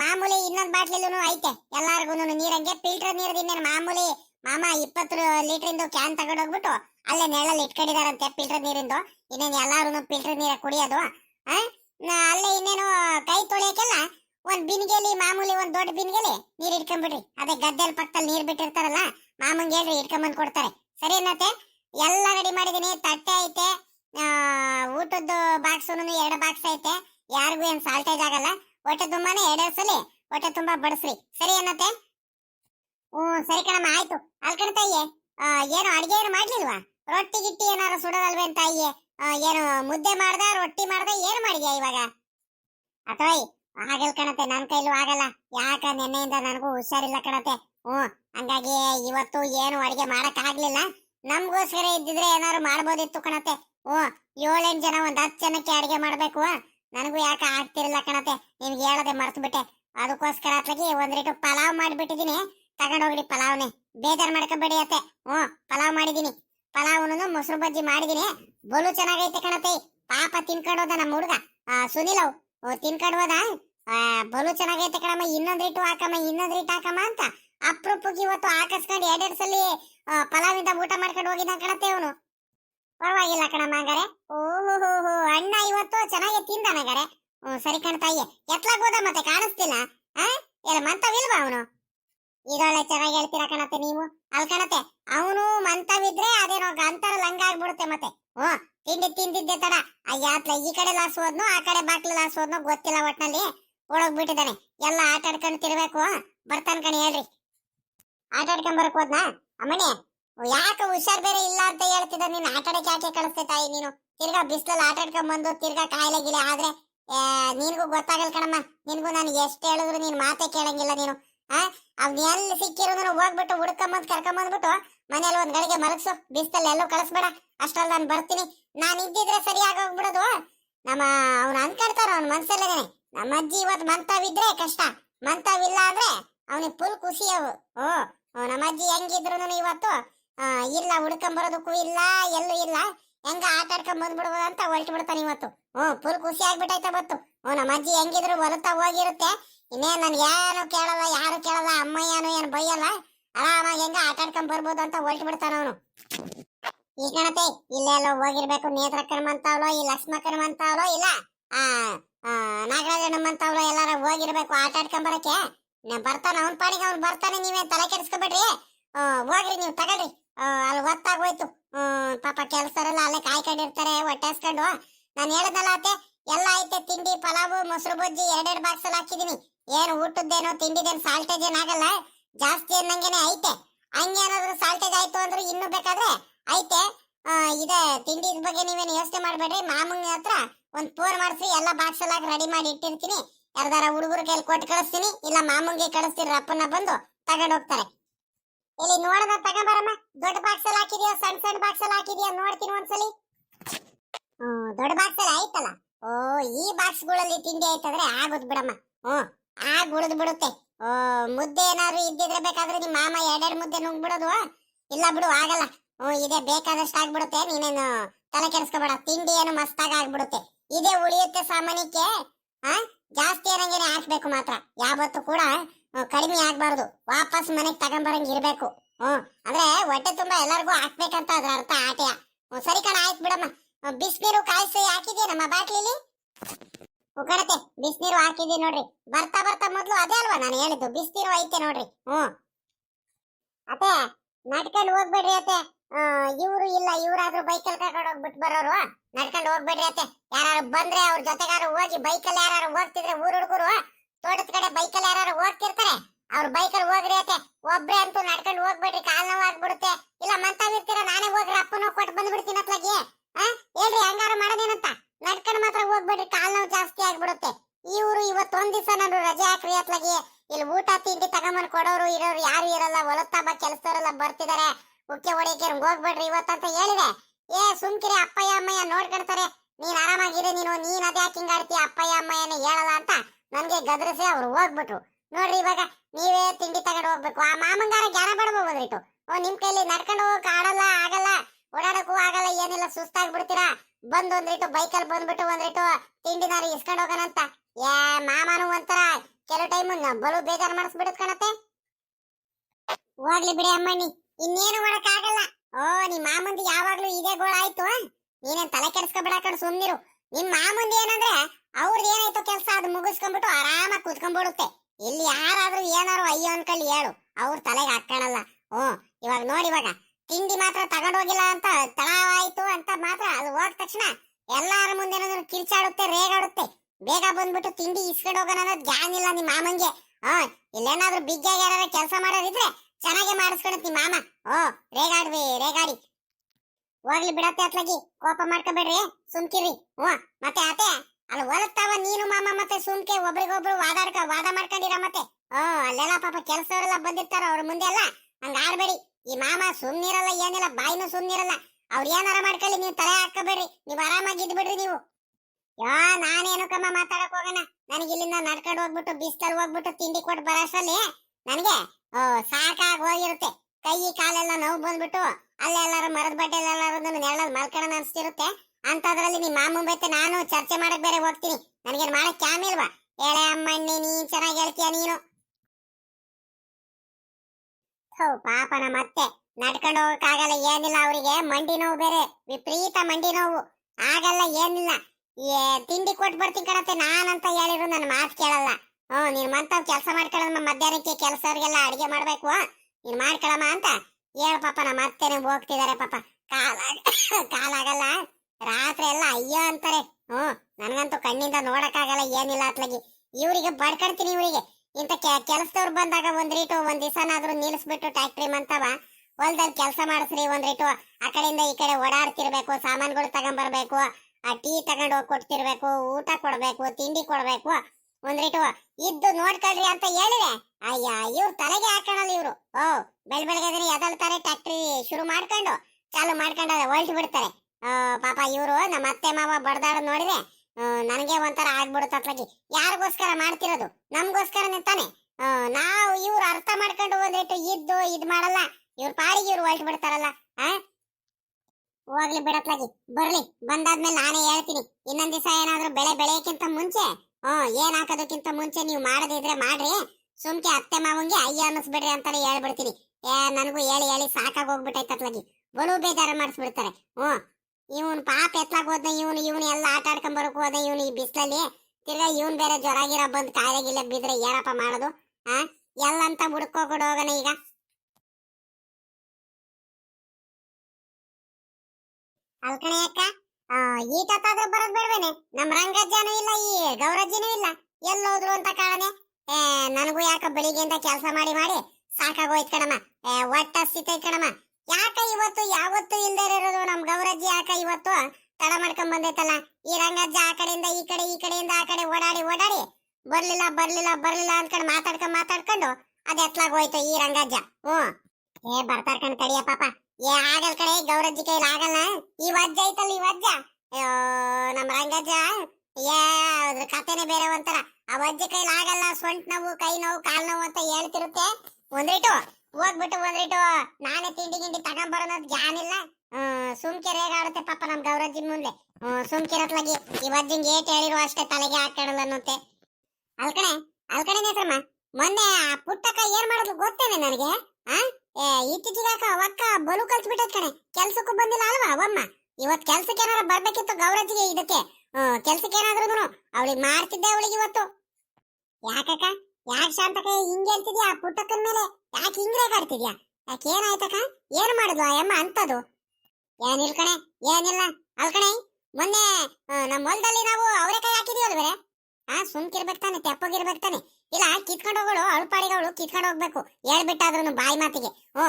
ಮಾಮೂಲಿ ಇನ್ನೊಂದು ಬಾಟ್ಲಿಲೂ ಐತೆ. ಎಲ್ಲಾರ್ಗು ನೀರಂಗೆ ಫಿಲ್ಟರ್ ನೀರದಿಂದ ಇನ್ನೇನು ಮಾಮೂಲಿ ಮಾಮ ಇಪ್ಪತ್ತು ಲೀಟ್ರಿಂದು ಕ್ಯಾನ್ ತಗೊಂಡೋಗ್ಬಿಟ್ಟು ಅಲ್ಲೇ ನೆರಳಲ್ಲಿ ಇಟ್ಕೊಂಡಿದಾರಂತೆ ಫಿಲ್ಟರ್ ನೀರಿಂದು. ಇನ್ನೇನು ಎಲ್ಲಾರು ಫಿಲ್ಟರ್ ನೀರ ಕುಡಿಯೋದು. ಅಲ್ಲೇ ಇನ್ನೇನು ಕೈ ತೊಳೆಯಕ್ಕೆಲ್ಲ ಒಂದ್ ಬಿನ್ಗೆಲಿ ಮಾಮೂಲಿ ಒಂದ್ ದೊಡ್ಡ ಬಿನ್ಗೆಲಿ ನೀರ್ ಇಟ್ಕೊಂಡ್ಬಿಡ್ರಿ ಅದೇ ಗದ್ದೆಲ್ ಪಕ್ಕದಲ್ಲಿ ನೀರ್ ಬಿಟ್ಟಿರ್ತಾರಲ್ಲ ಮಾಮಂಗ್ ಹೇಳ್ರಿ ಇಟ್ಕೊಂಬಂದ್ ಕೊಡ್ತಾರೆ. ಸರಿ ಏನತ್ತೆ ಎಲ್ಲ ರೆಡಿ ಮಾಡಿದೀನಿ. ತಟ್ಟೆ ಐತೆ ಊಟದ್ದು ಬಾಕ್ಸ್ ಎರಡು ಬಾಕ್ಸ್ ಐತೆ. ಯಾರಿಗೂ ಏನ್ ಸಾಲ್ಟೇಜ್ ಆಗಲ್ಲ. ಹೊಟ್ಟೆ ತುಂಬಾನೇ ಎರಡೆರಡು ಸಲ ಹೊಟ್ಟೆ ತುಂಬಾ ಬಡಿಸ್ರಿ. ಸರಿ ಏನತ್ತೆ ಹ್ಮ್ ಸರಿ ಕಣಮ್ಮ ಆಯ್ತು. ಅಲ್ಕಣ ತಾಯಿಯೇ ಆ, ಏನು ಅಡಿಗೆ ಏನು ಮಾಡ್ಲಿಲ್ವಾ? ರೊಟ್ಟಿ ಗಿಟ್ಟಿ ಏನಾರು ಸುಡೋದಲ್ವೇನ್ ತಾಯಿಯೇ? ಆ, ಏನು ಮುದ್ದೆ ಮಾಡ್ದ ರೊಟ್ಟಿ ಮಾಡ್ದ ಏನು ಮಾಡಿದ್ಯಾ ಇವಾಗ? ಅಥವಾ ಆಗಲ್ ಕಣತೆ ನನ್ ಕೈಲೂ ಆಗಲ್ಲ. ಯಾಕ ನಿನ್ನೆಯಿಂದ ನನಗೂ ಹುಷಾರಿಲ್ಲ ಕಣತೆ? ಹ್ಮ್ ಹಂಗಾಗಿ ಇವತ್ತು ಏನು ಅಡಿಗೆ ಮಾಡಕ್ ಆಗ್ಲಿಲ್ಲ. ನಮ್ಗೋಸ್ಕರ ಇದ್ದಿದ್ರೆ ಏನಾದ್ರು ಮಾಡ್ಬೋದಿತ್ತು ಕಣತೆ. ಹ್ಮ್ ಏಳೆಂಟು ಜನ ಒಂದ್ ಹತ್ತು ಜನಕ್ಕೆ ಅಡಿಗೆ ಮಾಡ್ಬೇಕು. ನನಗೂ ಯಾಕ ಆಗ್ತಿರ್ಲಿಲ್ಲ ಕಣತೆ? ನಿಮ್ಗೆ ಹೇಳದೆ ಮರ್ತು ಬಿಟ್ಟೆ ಅದಕ್ಕೋಸ್ಕರ ಅತ್ಲಾಗಿ ಒಂದ್ ರೀಟು ಪಲಾವ್ ಮಾಡ್ಬಿಟ್ಟಿದೀನಿ ತಗೊಂಡೋಗ್ರಿ ಪಲಾವ್ನೆ. ಬೇಜಾರ್ ಮಾಡ್ಕೊಬೇಡಿ ಅತ್ತೆ. ಹ್ಮ್ ಪಲಾವ್ ಮಾಡಿದೀನಿ ಪಲಾವ್ನು ಮೊಸರು ಬಜ್ಜಿ ಮಾಡಿದೀನಿ ಬಲು ಚೆನ್ನಾಗೈತೆ ಕಣತೆ. ಪಾಪ ತಿನ್ಕೊಂಡೋದ ನಮ್ಮ ಹುಡುಗ. ಆ, ಓ, ತಿನ್ಕೊಂಡ್ ಹೋದ ಆ, ಬಲು ಚೆನ್ನಾಗೈತೆ ಕಣಮ್ಮ. ಇನ್ನೊಂದ್ ರೀಟು ಹಾಕಮ್ಮ ಇನ್ನೊಂದ್ ರೀಟ್ ಹಾಕಮ್ಮ ಅಂತ ಅಪ್ರೂಪಕ್ಕೆ ಇವತ್ತು ಹಾಕಸ್ಕೊಂಡು ಎರಡೆರಡು ಸಲ ಪಲಾವಿಂದ ಊಟ ಮಾಡ್ಕೊಂಡು ಹೋಗಿದ್ದ ಕಣತ್ತೆ ಅವನು. ಪರವಾಗಿಲ್ಲ ಕಣಮ್ಮ ಹಂಗಾರೆ. ಓಹೋ ಅಣ್ಣ ಇವತ್ತು ಚೆನ್ನಾಗಿ ತಿಂದಾನಗಾರೆ ಹ್ಮ್ ಸರಿ ಕಣ ತಾಯಿ ಎತ್ಲಾಗ್ ಹೋದ ಮತ್ತೆ? ಕಾಣಿಸ್ತಿಲ್ಲ ಎಲ್ಲ ಮಂತವಿಲ್ವಾ ಅವನು? ಇದೊಳ್ಳೆ ಚೆನ್ನಾಗಿ ಹೇಳ್ತೀರಾ ಕಣತ್ತೆ ನೀವು? ಅಲ್ ಕಣತ್ತೆ ಅವನು ಮಂತವಿದ್ರೆ ಅದೇನೋ ಅಂತರ ಲಂಗ ಆಗ್ಬಿಡುತ್ತೆ ಮತ್ತೆ. ಹ್ಮ್ ತಿಂಡಿ ತಿಂದಿದ್ದೆ ತಡ. ಆ ಈ ಕಡೆ ಲಾಸ್ ಹೋದ್ನೋ, ಆ ಕಡೆ ಬಾಕ್ಲು ಲಾಸ್ ಗೊತ್ತಿಲ್ಲ ಒಟ್ನಲ್ಲಿ. ಓಡೋಗ್ಬಿಟ್ಟಿದ್ದಾನೆ. ಎಲ್ಲ ಆಟ ಆಡ್ಕೊಂಡು ತಿರ್ಬೇಕು ಬರ್ತಾನ ಕಣಿ, ಹೇಳ್ರಿ. ಆಟ ಆಡ್ಕೊಂಡ್ ಬರಕ್ ಹೋದ್ನಾ? ಅಮ್ಮನೆ ಯಾಕೆ ಹುಷಾರ್ ಬೇರೆ ಇಲ್ಲ ಅಂತ ಹೇಳ್ತಿದ್ದ ನೀನ್? ಆಟ ಆಡಕ್ಕೆ ಯಾಕೆ ಕಳಿಸ್ತೇ ತಾಯಿ ನೀನು? ತಿರ್ಗಾ ಬಿಸ್ಲಲ್ಲಿ ಆಟ ಆಡ್ಕೊಂಡ್ ಬಂದು ತಿರ್ಗಾ ಕಾಯಿಲೆ ಗಿಲೆ ಆದ್ರೆ ನಿನ್ಗೂ ಗೊತ್ತಾಗಲ್ ಕಣಮ್ಮ. ನಿನ್ಗೂ ನಾನು ಎಷ್ಟು ಹೇಳಿದ್ರು ನೀನ್ ಮಾತೇ ಕೇಳಂಗಿಲ್ಲ ನೀನು. ಆ, ಅವ್ನ ಎಲ್ಲಿ ಸಿಕ್ಕಿರೋದನ್ನ ಹೋಗ್ಬಿಟ್ಟು ಹುಡ್ಕೊಂಬಂದ್ ಕರ್ಕೊಂಬಂದ್ಬಿಟ್ಟು ಮನೇಲಿ ಒಂದ್ ಗಳಿಗೆ ಮಲಗಿಸು ಬಿಸ್ತಲ್ಲಿ ಎಲ್ಲೂ ಕಳಿಸ್ಬೇಡ. ಅಷ್ಟ್ರಲ್ಲಿ ನಾನು ಬರ್ತೀನಿ. ನಾನು ಇದ್ದಿದ್ರೆ ಸರಿಯಾಗಿ ಹೋಗ್ಬಿಡೋದು. ನಮ್ಮ ಅವ್ನು ಅನ್ಕೊಳ್ತಾರ ಅವ್ನ ಮನ್ಸಲ್ಲೇನೆ ನಮ್ಮ ಅಜ್ಜಿ ಇವತ್ತು ಮಂತವಿದ್ರೆ ಕಷ್ಟ. ಮಂತವಿಲ್ಲ ಅಂದ್ರೆ ಅವನಿಗೆ ಫುಲ್ ಖುಷಿ ಅವು. ಓ ನಮ್ಮ ಅಜ್ಜಿ ಹೆಂಗಿದ್ರು ಇವತ್ತು ಇಲ್ಲ ಹುಡ್ಕೊಂಬರೋದಕ್ಕೂ ಇಲ್ಲ, ಎಲ್ಲೂ ಇಲ್ಲ. ಹೆಂಗ ಆಟ ಆಡ್ಕೊಂಡ್ ಅಂತ ಹೊರಟು ಬಿಡ್ತಾನೆ ಇವತ್ತು. ಹ್ಞೂ ಫುಲ್ ಖುಷಿ ಆಗ್ಬಿಟ್ಟೈತೆ ಬತ್ತು ಹ್ಞೂ ನಮ್ಮ ಅಜ್ಜಿ ಹೆಂಗಿದ್ರು ಹೊಲತಾ ಹೋಗಿರುತ್ತೆ. ಇನ್ನೇನ್ ನನ್ಗೆ ಏನು ಕೇಳಲ್ಲ, ಯಾರು ಕೇಳಲ್ಲ ಅಮ್ಮಯ್ಯನು ಏನು ಬೈಯಲ್ಲ. ಆರಾಮಾಗಿ ಹೆಂಗ ಆಟ ಆಡ್ಕೊಂಡ್ ಬರ್ಬೋದು ಅಂತ ಹೊರಟು ಬಿಡ್ತಾನ ಅವನು. ಈ ಕಣತೆ ಇಲ್ಲೆಲ್ಲೋ ಹೋಗಿರ್ಬೇಕು ನೇತ್ರ ಕರ್ಮಂತಾವ್ಲೋ ಈ ಲಕ್ಷ್ಮ ಕರ್ಮಂತಾವ್ಲೋ ಇಲ್ಲ ಆ ಆ, ನಾಗರಾಜ ನಮ್ಮಂತಾವ್ಲೋ ಎಲ್ಲಾರ ಹೋಗಿರ್ಬೇಕು ಆಟ ಆಡ್ಕೊಂಡ್ ಬರಕ್ಕೆ. ಬರ್ತಾನ ಅವ್ನ ಪಾಡಿಗೆ ಅವ್ನು ಬರ್ತಾನೆ ನೀವೇ ತಲೆ ಕೆಡಿಸ್ಕೊಬೇಡ್ರಿ. ಹೋಗ್ರಿ ನೀವು ತಗೊಳ್ರಿ. ಅಲ್ಲಿ ಗೊತ್ತಾಗೋಯ್ತು. ಪಾಪ ಕೆಲಸರೆಲ್ಲ ಅಲ್ಲೇ ಕಾಯ್ಕೊಂಡಿರ್ತಾರೆ ಹೊಟ್ಟೆ ಹಸ್ಕೊಂಡು ನಾನು ಹೇಳದಲ್ಲ ಅತ್ತೆ ಎಲ್ಲ ಐತೆ ತಿಂಡಿ ಪಲಾವು ಮೊಸರು ಬಜ್ಜಿ ಎರಡೆರಡು ಬಾಕ್ಸಲ್ಲಿ ಹಾಕಿದೀನಿ ಏನು ಊಟದ್ದೇನೋ ತಿಂಡಿದೇನು ಸಾಲ್ಟೇಜ್ ಏನಾಗಲ್ಲ ಜಾಸ್ತಿ ಅನ್ನಂಗೆನೆ ಐತೆ. ಹಂಗೆ ಏನಾದ್ರು ಸಾಲ್ಟೇಜ್ ಆಯ್ತು ಅಂದ್ರೆ ಇನ್ನು ಬೇಕಾದ್ರೆ ಐತೆ. ಇದ ತಿಂಡಿ ಬಗ್ಗೆ ನೀವೇನು ಯೋಚನೆ ಮಾಡ್ಬೇಡ್ರಿ. ಮಾಮಂಗ ಹತ್ರ ಒಂದ್ ಫೋನ್ ಮಾಡಿಸಿ, ಎಲ್ಲ ಬಾಕ್ಸ್ ಎಲ್ಲ ರೆಡಿ ಮಾಡಿ ಇಟ್ಟಿರ್ತೀನಿ. ಯಾರ್ದಾರ ಹುಡುಗರ ಕೈಲಿ ಕೊಟ್ಟು ಕಳಿಸ್ತೀನಿ. ಇಲ್ಲ ಮಾಮಂಗೆ ಕಳಿಸ್ತೀರ ಅಪ್ಪನ ಬಂದು ತಗೊಂಡ್ ಹೋಗ್ತಾರೆ. ಇಲ್ಲಿ ನೋಡದ, ತಗೊಂಬರಮ್ಮ. ದೊಡ್ಡ ಬಾಕ್ಸ್ ಅಲ್ಲಿ ಹಾಕಿದ್ಯಾ ಸಣ್ಣ ಸಣ್ಣ ಬಾಕ್ಸ್ ಅಲ್ಲಿ ಹಾಕಿದ್ಯಾ? ನೋಡ್ತೀನಿ ಒಂದ್ಸಲಿ. ದೊಡ್ಡ ಬಾಕ್ಸ್ ಅಲ್ಲಿ ಆಯ್ತಲ್ಲ? ಓ, ಈ ಬಾಕ್ಸ್ಗಳಲ್ಲಿ ತಿಂಡಿ ಆಯ್ತಂದ್ರೆ ಆಗೋದ್ ಬಿಡಮ್ಮ. ಹ್ಮ್, ಆಗ ಉಳಿದ್ ಬಿಡುತ್ತೆ. ಮುದ್ದೆ ಏನಾದ್ರು ಇದ್ದಿದ್ರೆ ಬೇಕಾದ್ರೆ ನಿಮ್ಮ ಮಾಮ ಎರಡೆರಡು ಮುದ್ದೆ ನುಂಗ್ಬಿಡೋದು. ಇಲ್ಲ ಬಿಡು, ಆಗಲ್ಲ. ಹ್ಮ್, ಇದೇ ಬೇಕಾದಷ್ಟು ಆಗ್ಬಿಡುತ್ತೆ. ನೀನೇನು ತಲೆ ಕೆಡಿಸ್ಕೋಬೇಡ. ತಿಂಡಿ ಏನು ಮಸ್ತಾಗಿ ಆಗ್ಬಿಡುತ್ತೆ. ಇದೇ ಉಳಿಯುತ್ತೆ ಸಾಮಾನ್ಯಕ್ಕೆ, ಆ? ಜಾಸ್ತಿ ಏನಂಗೇನೆ ಹಾಕ್ಬೇಕು ಮಾತ್ರ. ಯಾವತ್ತು ಕೂಡ ಕಡಿಮೆ ಆಗ್ಬಾರ್ದು. ವಾಪಸ್ ಮನೆಗೆ ತಗೊಂಬರಂಗ್ ಇರ್ಬೇಕು. ಹ್ಮ್, ಅಂದ್ರೆ ಹೊಟ್ಟೆ ತುಂಬಾ ಎಲ್ಲರಿಗೂ ಹಾಕ್ಬೇಕಂತ ಅದ್ರ ಅರ್ಥ ಆಟೆಯ. ಸರಿ ಕಣ, ಆಯ್ತು ಬಿಡಮ್ಮ. ಬಿಸ್ನೀರು ಕಾಯಿಸಿ ಹಾಕಿದ್ಯಾ ನಮ್ಮ ಬಾಟ್ಲಿಲಿ ಉಕಡತೆ ಬಿಸಿನೀರು ಹಾಕಿದಿ ನೋಡ್ರಿ. ಬರ್ತಾ ಬರ್ತಾ ಮೊದ್ಲು ಅದೇ ಅಲ್ವಾ ನಾನು ಹೇಳಿದ್ದು, ಬಿಸಿನೀರು ಐತೆ ನೋಡ್ರಿ. ಹ್ಮ್ ಅತ್ತೆ, ನಡ್ಕೊಂಡು ಹೋಗ್ಬೇಡ್ರಿ ಅತ್ತೆ. ಇವ್ರು ಇಲ್ಲ, ಇವ್ರಾದ್ರೂ ಬೈಕಲ್ಲಿ ಕರ್ಕೊಂಡು ಹೋಗ್ಬಿಟ್ಟು ಬರೋರು. ನಡ್ಕೊಂಡು ಹೋಗ್ಬೇಡ್ರಿ ಅತ್ತೆ. ಯಾರು ಬಂದ್ರೆ ಅವ್ರ ಜೊತೆಗಾರು ಹೋಗಿ ಬೈಕಲ್ಲಿ ಯಾರು ಹೋಗ್ತಿದ್ರೆ ಊರ್ ಹುಡುಗರು, ತೋಟದ ಕಡೆ ಬೈಕಲ್ಲಿ ಯಾರು ಹೋಗ್ತಿರ್ತಾರೆ ಅವ್ರ ಬೈಕಲ್ಲಿ ಹೋಗ್ರಿ ಅತ್ತೆ. ಒಬ್ರೇ ಅಂತೂ ನಡ್ಕೊಂಡು ಹೋಗ್ಬೇಡ್ರಿ, ಕಾಲ್ ನೋವು ಆಗ್ಬಿಡುತ್ತೆ. ಇಲ್ಲ ಮಂತಾಗಿರ್ತೀರ ನಾನೇ ಹೋಗ್ರಿ, ಅಪ್ಪನೋ ಕೊಟ್ಟು ಬಂದ್ಬಿಡ್ತೀನಿ ಅತ್ಲಾಗಿ. ಹೇಳ್ರಿ, ಹಂಗಾರ ಮಾಡೋದೇನಂತ? ನಡ್ಕೊಂಡು ಮಾತ್ರ ಹೋಗ್ಬೇಡ್ರಿ, ಕಾಲ್ ಆಗ್ಬಿಡುತ್ತೆ. ಇವರು ಇವತ್ತೊಂದ್ ದಿವಸ ನಾನು ರಜೆ ಹಾಕ್ರಿ ಅತ್ಲಾಗಿ. ಇಲ್ಲಿ ಊಟ, ತಿಂಡಿ ತಗೊಂಬಂದ್ ಕೊಡೋರು, ಇರೋರು ಯಾರು ಇರಲ್ಲ ಹೊಲತ್ತಾಬ ಕೆಲಸದವರೆಲ್ಲ ಬರ್ತಿದಾರೆ. ಉಕ್ಕೆ ಹೊಡಿಯಕ್ಕೆ ಹೋಗ್ಬೇಡ್ರಿ ಇವತ್ತಂತ ಹೇಳಿದೆ. ಏ, ಸುಮ್ಕಿರಿ ಅಪ್ಪಯ್ಯ, ಅಮ್ಮಯ್ಯ ನೋಡ್ಕೊಳ್ತಾರೆ ನೀನ್ ಆರಾಮಾಗಿರಿ, ನೀನು, ನೀನ್ ಅದೇ ಯಾಕೆ ಹಿಂಗಾಡ್ತೀಯ ಅಪ್ಪಯ್ಯ, ಅಮ್ಮಯ್ಯನ ಹೇಳಲ್ಲ ಅಂತ ನನ್ಗೆ ಗದರಿಸಿ ಅವ್ರು ಹೋಗ್ಬಿಟ್ರು. ನೋಡ್ರಿ ಇವಾಗ ನೀವೇ ತಿಂಡಿ ತಗೊಂಡು ಹೋಗ್ಬೇಕು. ಆ ಮಾಮಂಗಾರ ಜ್ಞಾನ ಬಡ್ಬೋದ್ರಿಟ್ಟು ಓ, ನಿಮ್ ಕೈಲಿ ನಡ್ಕೊಂಡು ಹೋಗಕ್ ಆಡಲ್ಲ, ಆಗಲ್ಲ. ಓಡಾಡಕ್ಕೂ ಆಗಲ್ಲ, ಏನಿಲ್ಲ, ಸುಸ್ತಾಗ್ಬಿಡ್ತೀರಾ? ಬಂದ್ ಒಂದ್ರಿಟ್ಟು ಬೈಕಲ್ಲಿ ಬಂದ್ಬಿಟ್ಟು ಒಂದಿಟ್ಟು ತಿಂಡಿ ನಾನು ಇಸ್ಕೊಂಡು ಹೋಗೋಣಂತ ಏ, ಮಾಮನು ಒಂಥರ, ಕೆಲವು ಟೈಮ್ ಬಲು ಬೇಜಾರು ಮಾಡಿಸ್ಬಿಡುತ್ತೆ ಕಣತ್ತೆ. ಹೋಗ್ಲಿ ಬಿಡಿ ಅಮ್ಮಣ್ಣಿ, ಇನ್ನೇನು ಮಾಡಕ್ಕಾಗಲ್ಲ. ಓ, ನಿಮ್ ಮಾಮಂದಿ ಯಾವಾಗ್ಲೂ ಇದೇ ಗೋಳ ಆಯ್ತು ನೀನೇನ್ ತಲೆ ಕೆಡಿಸ್ಕೊಬೇಡ ಕಣ್, ಸುಮ್ನಿರು. ನಿಮ್ ಮಾಮಂದಿ ಏನಂದ್ರೆ ಅವ್ರದ್ದು ಏನಾಯ್ತು ಕೆಲಸ, ಅದು ಮುಗಿಸ್ಕೊಂಡ್ಬಿಟ್ಟು ಆರಾಮಾಗಿ ಕೂತ್ಕೊಂಡ್ಬಿಡುತ್ತೆ ಇಲ್ಲಿ ಯಾರಾದ್ರೂ ಏನಾರು ಅಯ್ಯೋ ಅನ್ಕೊಳ್ಳಿ, ಹೇಳು. ಅವ್ರ ತಲೆಗೆ ಹಾಕಣಲ್ಲ ಓ ಇವಾಗ ನೋಡಿ ಇವಾಗ. ತಿಂಡಿ ಮಾತ್ರ ತಗೊಂಡೋಗಿಲ್ಲ ಅಂತ ತಡವಾಯ್ತು ಅಂತ ಮಾತ್ರ ಅದು ಹೋದ ತಕ್ಷಣ ಎಲ್ಲಾರ ಮುಂದೆ ಏನಾದ್ರು ಕಿರ್ಚಾಡುತ್ತೆ, ರೇಗಾಡುತ್ತೆ, ಬೇಗ ಬಂದ್ಬಿಟ್ಟು ತಿಂಡಿ ಇಸ್ಕೊಂಡು ಹೋಗೋಣ ಅನ್ನೋದು ಜ್ಞಾನ ಇಲ್ಲ ನಿಮ್ಮ ಮಾಮಂಗೆ. ಹಾ ಇಲ್ಲೇನಾದ್ರೂ ಬಿಗ್ಗಾಗಿ ಯಾರು ಕೆಲಸ ಮಾಡೋರಿದ್ರೆ ಚೆನ್ನಾಗಿ ಮಾಡಿಸ್ಕೊಳತ್ ನಿಮ್ಮ ಮಾಮ. ಓ, ರೇಗಾಡ್ವಿ, ರೇಗಾಡಿ. ಹೋಗ್ಲಿ ಬಿಡತ್ತೆ ಅತ್ಲಾಗಿ, ಕೋಪ ಮಾಡ್ಕೊಬೇಡ್ರಿ, ಸುಮ್ಕಿರಿ. ಹ್ಞೂ, ಮತ್ತೆ ಆತೆ, ಅಲ್ಲಿ ಹೊಲತ್ತಾವ ನೀನು ಮಾಮ ಮತ್ತೆ ಸುಮ್ಕೆ ಒಬ್ರಿಗೊಬ್ರು ವಾದಾಡ್ಕ, ವಾದ ಮಾಡ್ಕೊಂಡಿರ ಮತ್ತೆ. ಓ, ಅಲ್ಲೆಲ್ಲ ಪಾಪ ಕೆಲಸವರೆಲ್ಲ ಬಂದಿರ್ತಾರ ಅವ್ರ ಮುಂದೆ ಎಲ್ಲ, ಹಂಗ ಆಡ್ಬೇಡಿ. ಈ ಮಾಮ ಸುಮ್ನಿರಲ್ಲ, ಏನಿಲ್ಲ, ಬಾಯಿನೂ ಸುಮ್ನಿರಲ್ಲ. ಅವ್ರು ಏನಾರ ಮಾಡ್ಕೊಳ್ಳಿ, ನೀವು ತಲೆ ಹಾಕಬೇಡ್ರಿ ನೀವು ಆರಾಮಾಗಿ ಇದ್ಬಿಡ್ರಿ ನೀವು. ಯಾ ನಾನೇನು ಕಮ್ಮ ಮಾತಾಡಕ್ ಹೋಗೋಣ ನನಗೆ ಇಲ್ಲಿಂದ ನಡ್ಕೊಂಡು ಹೋಗ್ಬಿಟ್ಟು ಬಿಸ್ತಲ್ ಹೋಗ್ಬಿಟ್ಟು ತಿಂಡಿ ಕೊಟ್ಟು ಬರೋಷ್ಟರಲ್ಲಿ ನನಗೆ ಸಾಕಾಗಿ ಹೋಗಿರುತ್ತೆ. ಕೈ, ಕಾಲೆಲ್ಲ ನೋವು ಬಂದ್ಬಿಟ್ಟು ಅಲ್ಲೆಲ್ಲಾರು ಮರದ ಬಟ್ಟೆಲ್ಲೆಲ್ಲಾರು ನೆರಳಲ್ಲಿ ಮಲ್ಕೊಳ್ಳೋಣ ಅನ್ಸ್ತಿರುತ್ತೆ. ಅಂತದ್ರಲ್ಲಿ ನಿಮ್ಮ ಮಾಮು ಬೈತೆ, ನಾನು ಚರ್ಚೆ ಮಾಡಕ್ ಬೇರೆ ಹೋಗ್ತೀನಿ. ನನಗೇನು ಮಾಡಕ್ ಕ್ಯಾಮಿಲ್ವಾ ಹೇಳೆ ಅಮ್ಮಣ್ಣಿ, ನೀನ್ ಚೆನ್ನಾಗಿ ಹೇಳ್ತೀಯ ನೀನು? ಥು, ಪಾಪ ನಮ್ಮ ಅತ್ತೆ ನಡ್ಕೊಂಡು ಹೋಗಕ್ಕಾಗಲ್ಲ ಏನಿಲ್ಲ ಅವರಿಗೆ. ಮಂಡಿ ನೋವು ಬೇರೆ ವಿಪರೀತ ಮಂಡಿ ನೋವು. ಆಗಲ್ಲ ಏನಿಲ್ಲ. ಏ ತಿಂಡಿ ಕೊಟ್ಟು ಬರ್ತೀನಿ ಕಣತ್ತೆ ನಾನಂತ ಹೇಳಿದ್ರು ನನ್ನ ಮಾತು ಕೇಳಲ್ಲ. ಹ್ಞೂ ನೀನು ಮಂತವ್ ಕೆಲಸ ಮಾಡ್ಕೊಳ್ಳಮ್ಮ ಮಧ್ಯಾಹ್ನಕ್ಕೆ ಕೆಲಸವ್ರಿಗೆಲ್ಲ ಅಡುಗೆ ಮಾಡಬೇಕು ನೀನು ಮಾಡ್ಕೊಳಮ್ಮ ಅಂತ ಹೇಳು ಪಾಪ ನಮ್ಮ ಅತ್ತೆನೆ ಹೋಗ್ತಿದ್ದಾರೆ ಪಾಪ. ಕಾಲ ಕಾಲಾಗಲ್ಲ ರಾತ್ರಿ ಎಲ್ಲ ಅಯ್ಯೋ ಅಂತಾರೆ. ಹ್ಞೂ ನನಗಂತೂ ಕಣ್ಣಿಂದ ನೋಡೋಕ್ಕಾಗಲ್ಲ ಏನಿಲ್ಲ ಅತ್ಲಾಗಿ. ಇವರಿಗೆ ಬಡ್ಕಡ್ತೀನಿ ಇವರಿಗೆ. ಇಂಥ ಕೆಲಸದವ್ರು ಬಂದಾಗ ಒಂದ್ ರೀಟು ಒಂದ್ ದಿವಸನಾದ್ರೂ ನಿಲ್ಲಿಸ್ಬಿಟ್ಟು ಟ್ಯಾಕ್ಟ್ರಿ ಮಂತವ. ಹೊಲ್ದಲ್ಲಿ ಕೆಲಸ ಮಾಡಿಸ್ರಿ ಒಂದ್ ರೀಟು. ಆ ಕಡೆಯಿಂದ ಈ ಕಡೆ ಓಡಾಡ್ತಿರ್ಬೇಕು ಸಾಮಾನುಗಳು ತಗೊಂಡ್ಬರ್ಬೇಕು ಆ ಟೀ ತಗೊಂಡು ಹೋಗಿ ಕೊಡ್ತಿರ್ಬೇಕು ಊಟ ಕೊಡ್ಬೇಕು ತಿಂಡಿ ಕೊಡ್ಬೇಕು. ಒಂದ್ ರೀಟು. ಇದ್ದು ನೋಡ್ಕೊಳ್ರಿ ಅಂತ ಹೇಳಿದೆ. ಅಯ್ಯ ಇವ್ರ ತಲೆಗೆ ಹಾಕೋಣಲ್ಲ ಇವ್ರು. ಓ ಬೆಳ್ ಬೆಳಗ್ಗೆ ಎದಲ್ತಾರೆ ಟ್ಯಾಕ್ಟ್ರಿ ಶುರು ಮಾಡ್ಕೊಂಡು ಚಾಲು ಮಾಡ್ಕೊಂಡು ಹೊಲ್ಟ್ ಬಿಡ್ತಾರೆ. ಪಾಪ ಇವರು ನಮ್ಮ ಅತ್ತೆ ಮಾವ ಬಡ್ದಾಡ ನೋಡಿದ್ರೆ ಆ, ನನಗೆ ಒಂಥರ ಆಗ್ಬಿಡುತ್ತೆ ಅತ್ಲಾಗಿ. ಯಾರಿಗೋಸ್ಕರ ಮಾಡ್ತಿರೋದು? ನಮ್ಗೋಸ್ಕರನೇ ತಾನೆ? ನಾವು ಇವ್ರು ಅರ್ಥ ಮಾಡ್ಕೊಂಡು ಒಂದಿಟ್ಟು ಇದ್ದು ಇದ್ ಮಾಡಲ್ಲ. ಇವ್ರ ಪಾಡಿಗೆ ಇವ್ರು ಹೊಲ್ಟ್ ಬಿಡ್ತಾರಲ್ಲ, ಆ? ಹೋಗ್ಲಿ ಬಿಡತ್ಲಾಗಿ ಬರ್ಲಿ. ಬಂದಾದ್ಮೇಲೆ ನಾನೇ ಹೇಳ್ತೀನಿ. ಇನ್ನೊಂದ್ ದಿವಸ ಏನಾದ್ರೂ ಬೆಳೆ ಬೆಳೆಯಕ್ಕಿಂತ ಮುಂಚೆ ಹ್ಮ್ ಏನ್ ಹಾಕೋದಕ್ಕಿಂತ ಮುಂಚೆ ನೀವು ಮಾಡದಿದ್ರೆ ಮಾಡ್ರಿ. ಸುಮ್ಕೆ ಅತ್ತೆ ಮಾವಂಗೆ ಅಯ್ಯ ಅನ್ನಿಸ್ಬಿಡ್ರಿ ಅಂತಾನೆ ಹೇಳ್ಬಿಡ್ತೀನಿ. ಏ, ನನಗೂ ಹೇಳಿ ಹೇಳಿ ಸಾಕಾಗಿ ಹೋಗ್ಬಿಟ್ಟೈತೆ ಅತ್ಲಾಗಿ. ಬಲು ಬೇಜಾರು ಮಾಡಿಸ್ಬಿಡ್ತಾರೆ. ಹ್ಮ್. ಇವನ್ ಪಾಪ ಇವನು ಇವನು ಎಲ್ಲ ಬರಕ್ ಹೋದ ಇವನು ಈ ಬಿಸ್ಲಲ್ಲಿ. ತಿರ್ಗಾ ಇವನ್ ಬೇರೆ ಜ್ವರ ಗಿರ ಬಂದ್ ಕಾಯಿಲೆ ಗಿಲ್ಲ ಬಿದ್ರೆ ಏನಪ್ಪ ಮಾಡೋದು, ಆ? ಎಲ್ಲಂತ ಹುಡ್ಕೋಕೊಂಡು ಹೋಗೋಣ ಈಗ. ಅಲ್ಕಣೆ ಅಕ್ಕ ಈ ಈಟತ್ತಾದ್ರೂ ಬರೋದ್ ಬೇಡವೇನೆ. ನಮ್ ರಂಗಜ್ಜನೂ ಇಲ್ಲ, ಈ ಗೌರಜ್ಜಿನೂ ಇಲ್ಲ. ಎಲ್ಲೋದ್ರು ಅಂತ ಕಾಣನೆ ಏ, ನನಗೂ ಯಾಕ ಬೆಳಿಗ್ಗೆಯಿಂದ ಕೆಲಸ ಮಾಡಿ ಮಾಡಿ ಸಾಕಾಗೋಯ್ತು ಕಣಮ್ಮ. ಏ, ಒಟ್ಟ ಸ್ಥಿತಿ ಕಣಮ್ಮ. ಯಾಕ ಇವತ್ತು ಯಾವತ್ತು ಇಲ್ದೇ ಇರೋದು ನಮ್ ಗೌರಜ್ಜಿ? ಯಾಕ ಇವತ್ತು ತಡ ಮಾಡ್ಕೊಂಡ್ ಬಂದೈತಲ್ಲ ಈ ರಂಗಜ್ಜ ಆ ಕಡೆಯಿಂದ, ಈ ಕಡೆ, ಈ ಕಡೆಯಿಂದ, ಆ ಕಡೆ ಓಡಾಡಿ ಓಡಾಡಿ, ಬರ್ಲಿಲ್ಲ ಬರ್ಲಿಲ್ಲ ಬರ್ಲಿಲ್ಲ ಅನ್ಕೊಂಡು ಮಾತಾಡ್ಕೊಂಡು ಮಾತಾಡ್ಕೊಂಡು ಅದ್ ಎತ್ಲಾಗ್ ಹೋಯ್ತು ಈ ರಂಗಜ್ಜ. ಹ್ಮ್ ಏ, ಬರ್ತಾರ ಕಣ್ ತಡಿಯ ಪಾಪ. ಏ, ಆಗಲ್ ಕಡೆ ಗೌರಜ್ಜಿ ಕೈಲಿ ಆಗಲ್ಲ. ಈ ವಜ್ಜ ಐತಲ್ಲ ಈ ವಜ್ಜ? ಅಯ್ಯೋ, ನಮ್ ರಂಗಜ್ಜ, ಏ, ಅದ್ರ ಬೇರೆ ಒಂಥರ. ಆ ವಜ್ಜ ಕೈಲಿ ಆಗಲ್ಲ, ಸೊಂಟ ನೋವು, ಕೈ ನೋವು, ಕಾಲ್ ನೋವು ಅಂತ ಹೇಳ್ತಿರುತ್ತೆ. ಒಂದ್ರಿಟು, ಹೋಗ್ಬಿಟ್ಟು ಒಂದ್ರಿಟು, ನಾನೇ ತಿಂಡಿ ಗಿಂಡಿ ತಗೊಂಬರೋದ್ ಹ್ಮ್, ಸುಮ್ಕೆ ರೇಗಾಡುತ್ತೆ ಪಾಪ ನಮ್ ಗೌರಜ್ಜಿ ಮುಂದೆ. ಸುಮ್ಕಿರತ್ಲಾಗಿ ವಜ್ಜಿಂಗ್ ಏಟ್ ಹೇಳಿರೋ ಅಷ್ಟೇ ತಲೆಗೆ ಹಾಕೊಳ್ಳಲ್ಲ ಅನ್ನುತ್ತೆ ಅಲ್ಕಣೆ ಅಲ್ಕಣೆ ನೇತ್ರಮ್ಮ, ಮೊನ್ನೆ ಆ ಪುಟ್ಟಕ್ಕ ಏನ್ ಮಾಡೋದು ಗೊತ್ತೇನೆ ನನಗೆ? ಆ? ಇತ್ತೀಚಿಗಾಕ ಅವಕ್ಕ ಬಲು ಕಲ್ತ್ ಬಿಟ್ಟೈತ್ ಕಣೆ. ಕೆಲ್ಸಕ್ಕೂ ಬಂದಿಲ್ಲ ಅಲ್ವಾ ಅವಮ್ಮ? ಇವತ್ ಕೆಲ್ಸಕ್ಕೆ ಏನಾರ ಬರ್ಬೇಕಿತ್ತು ಗೌರಜ್ಜಿಗೆ ಇದಕ್ಕೆ? ಕೆಲ್ಸಕ್ಕೆ ಏನಾದ್ರು ಅವಳಿಗೆ ಮಾಡ್ತಿದ್ದೆ ಅವಳಿಗೆ ಇವತ್ತು. ಯಾಕಕ್ಕ? ಯಾಕೆ ಶಾಂತಕ ಹಿಂಗ್ ಹೇಳ್ತಿದ್ಯಾ? ಪುಟ್ಟಕ್ಕನ ಮೇಲೆ ಯಾಕೆ ಹಿಂಗ್ ರೇಗಾಡ್ತಿದ್ಯಾ ಯಾಕೆ ಏನಾಯ್ತಕ್ಕ? ಏನ್ ಮಾಡುದು ಆ ಅಮ್ಮ ಅಂತದು? ಏನಿಲ್ ಕಣೆ ಏನಿಲ್ಲ. ಅಲ್ಕಣೆ ಮೊನ್ನೆ ನಮ್ಮ ಹೊಲದಲ್ಲಿ ನಾವು ಅವರೆಕಾಯಿ ಹಾಕಿದೀವಿ ಬೇರೆ ಆ, ಸುಮ್ಕಿರ್ಬೇಕು ತಾನೆ, ತೆಪ್ಪಗಿರ್ಬೇಕು ತಾನೆ. ಇಲ್ಲ, ಕಿತ್ಕೊಂಡು ಹೋಗೋಳು ಅವಳ ಪಾಡಿಗೆ ಅವಳು ಕಿತ್ಕೊಂಡು ಹೋಗ್ಬೇಕು. ಹೇಳ್ಬಿಟ್ಟಾದ್ರೂ ಬಾಯಿ ಮಾತಿಗೆ. ಹ್ಞೂ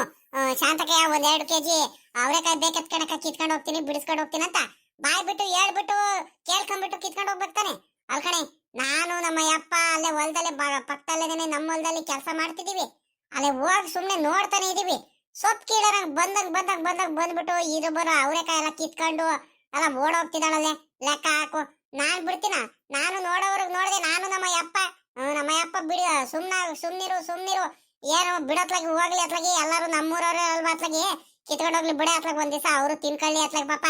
ಶಾಂತಕಯ್ಯ ಒಂದ್ ಎರಡು ಕೆಜಿ ಅವರೆಕಾಯಿ ಬೇಕತ್ ಕಿತ್ಕೊಂಡು ಹೋಗ್ತೀನಿ, ಬಿಡಿಸ್ಕೊಂಡು ಹೋಗ್ತೀನಿ ಅಂತ ಬಾಯಿ ಬಿಟ್ಟು ಹೇಳ್ಬಿಟ್ಟು ಕೇಳ್ಕೊಂಡ್ಬಿಟ್ಟು ಕಿತ್ಕೊಂಡು ಹೋಗ್ಬೇಕು ತಾನೆ. ಅಲ್ಕಣೆ ನಾನು ನಮ್ಮ ಅಪ್ಪ ಅಲ್ಲೇ ಹೊಲದಲ್ಲಿ ಪಕ್ಕದಲ್ಲೇನೆ ನಮ್ಮ ಹೊಲದಲ್ಲಿ ಕೆಲಸ ಮಾಡ್ತಿದೀವಿ ಅಲ್ಲೇ ಹೋಗಿ ಸುಮ್ನೆ ನೋಡ್ತಾನೆ ಇದೀವಿ. ಸೊಪ್ಪು ಕೀಳೋಣ ಬಂದಂಗ್ ಬಂದಂಗ್ ಬಂದಂಗ್ ಬಂದ್ಬಿಟ್ಟು ಇದು ಬರೋ ಅವರೆಕಾಯಿ ಎಲ್ಲ ಕಿತ್ಕೊಂಡು ಎಲ್ಲ ಓಡೋಗ್ತಿದ್ದಾಳಲ್ಲೇ ಲೆಕ್ಕ ಹಾಕು. ನಾನ್ ಬಿಡ್ತೀನ? ನಾನು ನೋಡೋವ್ರಿಗೆ ನೋಡಿದೆ ನಾನು ನಮ್ಮ ಹ್ಮ್, ನಮ್ಮ ಅಪ್ಪ ಬಿಡಿ ಸುಮ್ನ ಸುಮ್ನಿರು ಸುಮ್ನಿರು. ಏನು ಬಿಡತ್ಲಾಗಿ ಹೋಗ್ಲಿ ಅತ್ಲಾಗಿ ಎಲ್ಲಾರು ನಮ್ಮೂರವ್ರೆ ಅಲ್ವಾ ಅತ್ಲಾಗಿ ಕಿತ್ಕೊಂಡು ಹೋಗ್ಲಿ ಬಿಡ ಅತ್ಲಾಗ ಒಂದ್ ದಿವಸ ಅವರು ತಿನ್ಕೊಳ್ಳಿ ಅತ್ಲಾಗ ಪಾಪ.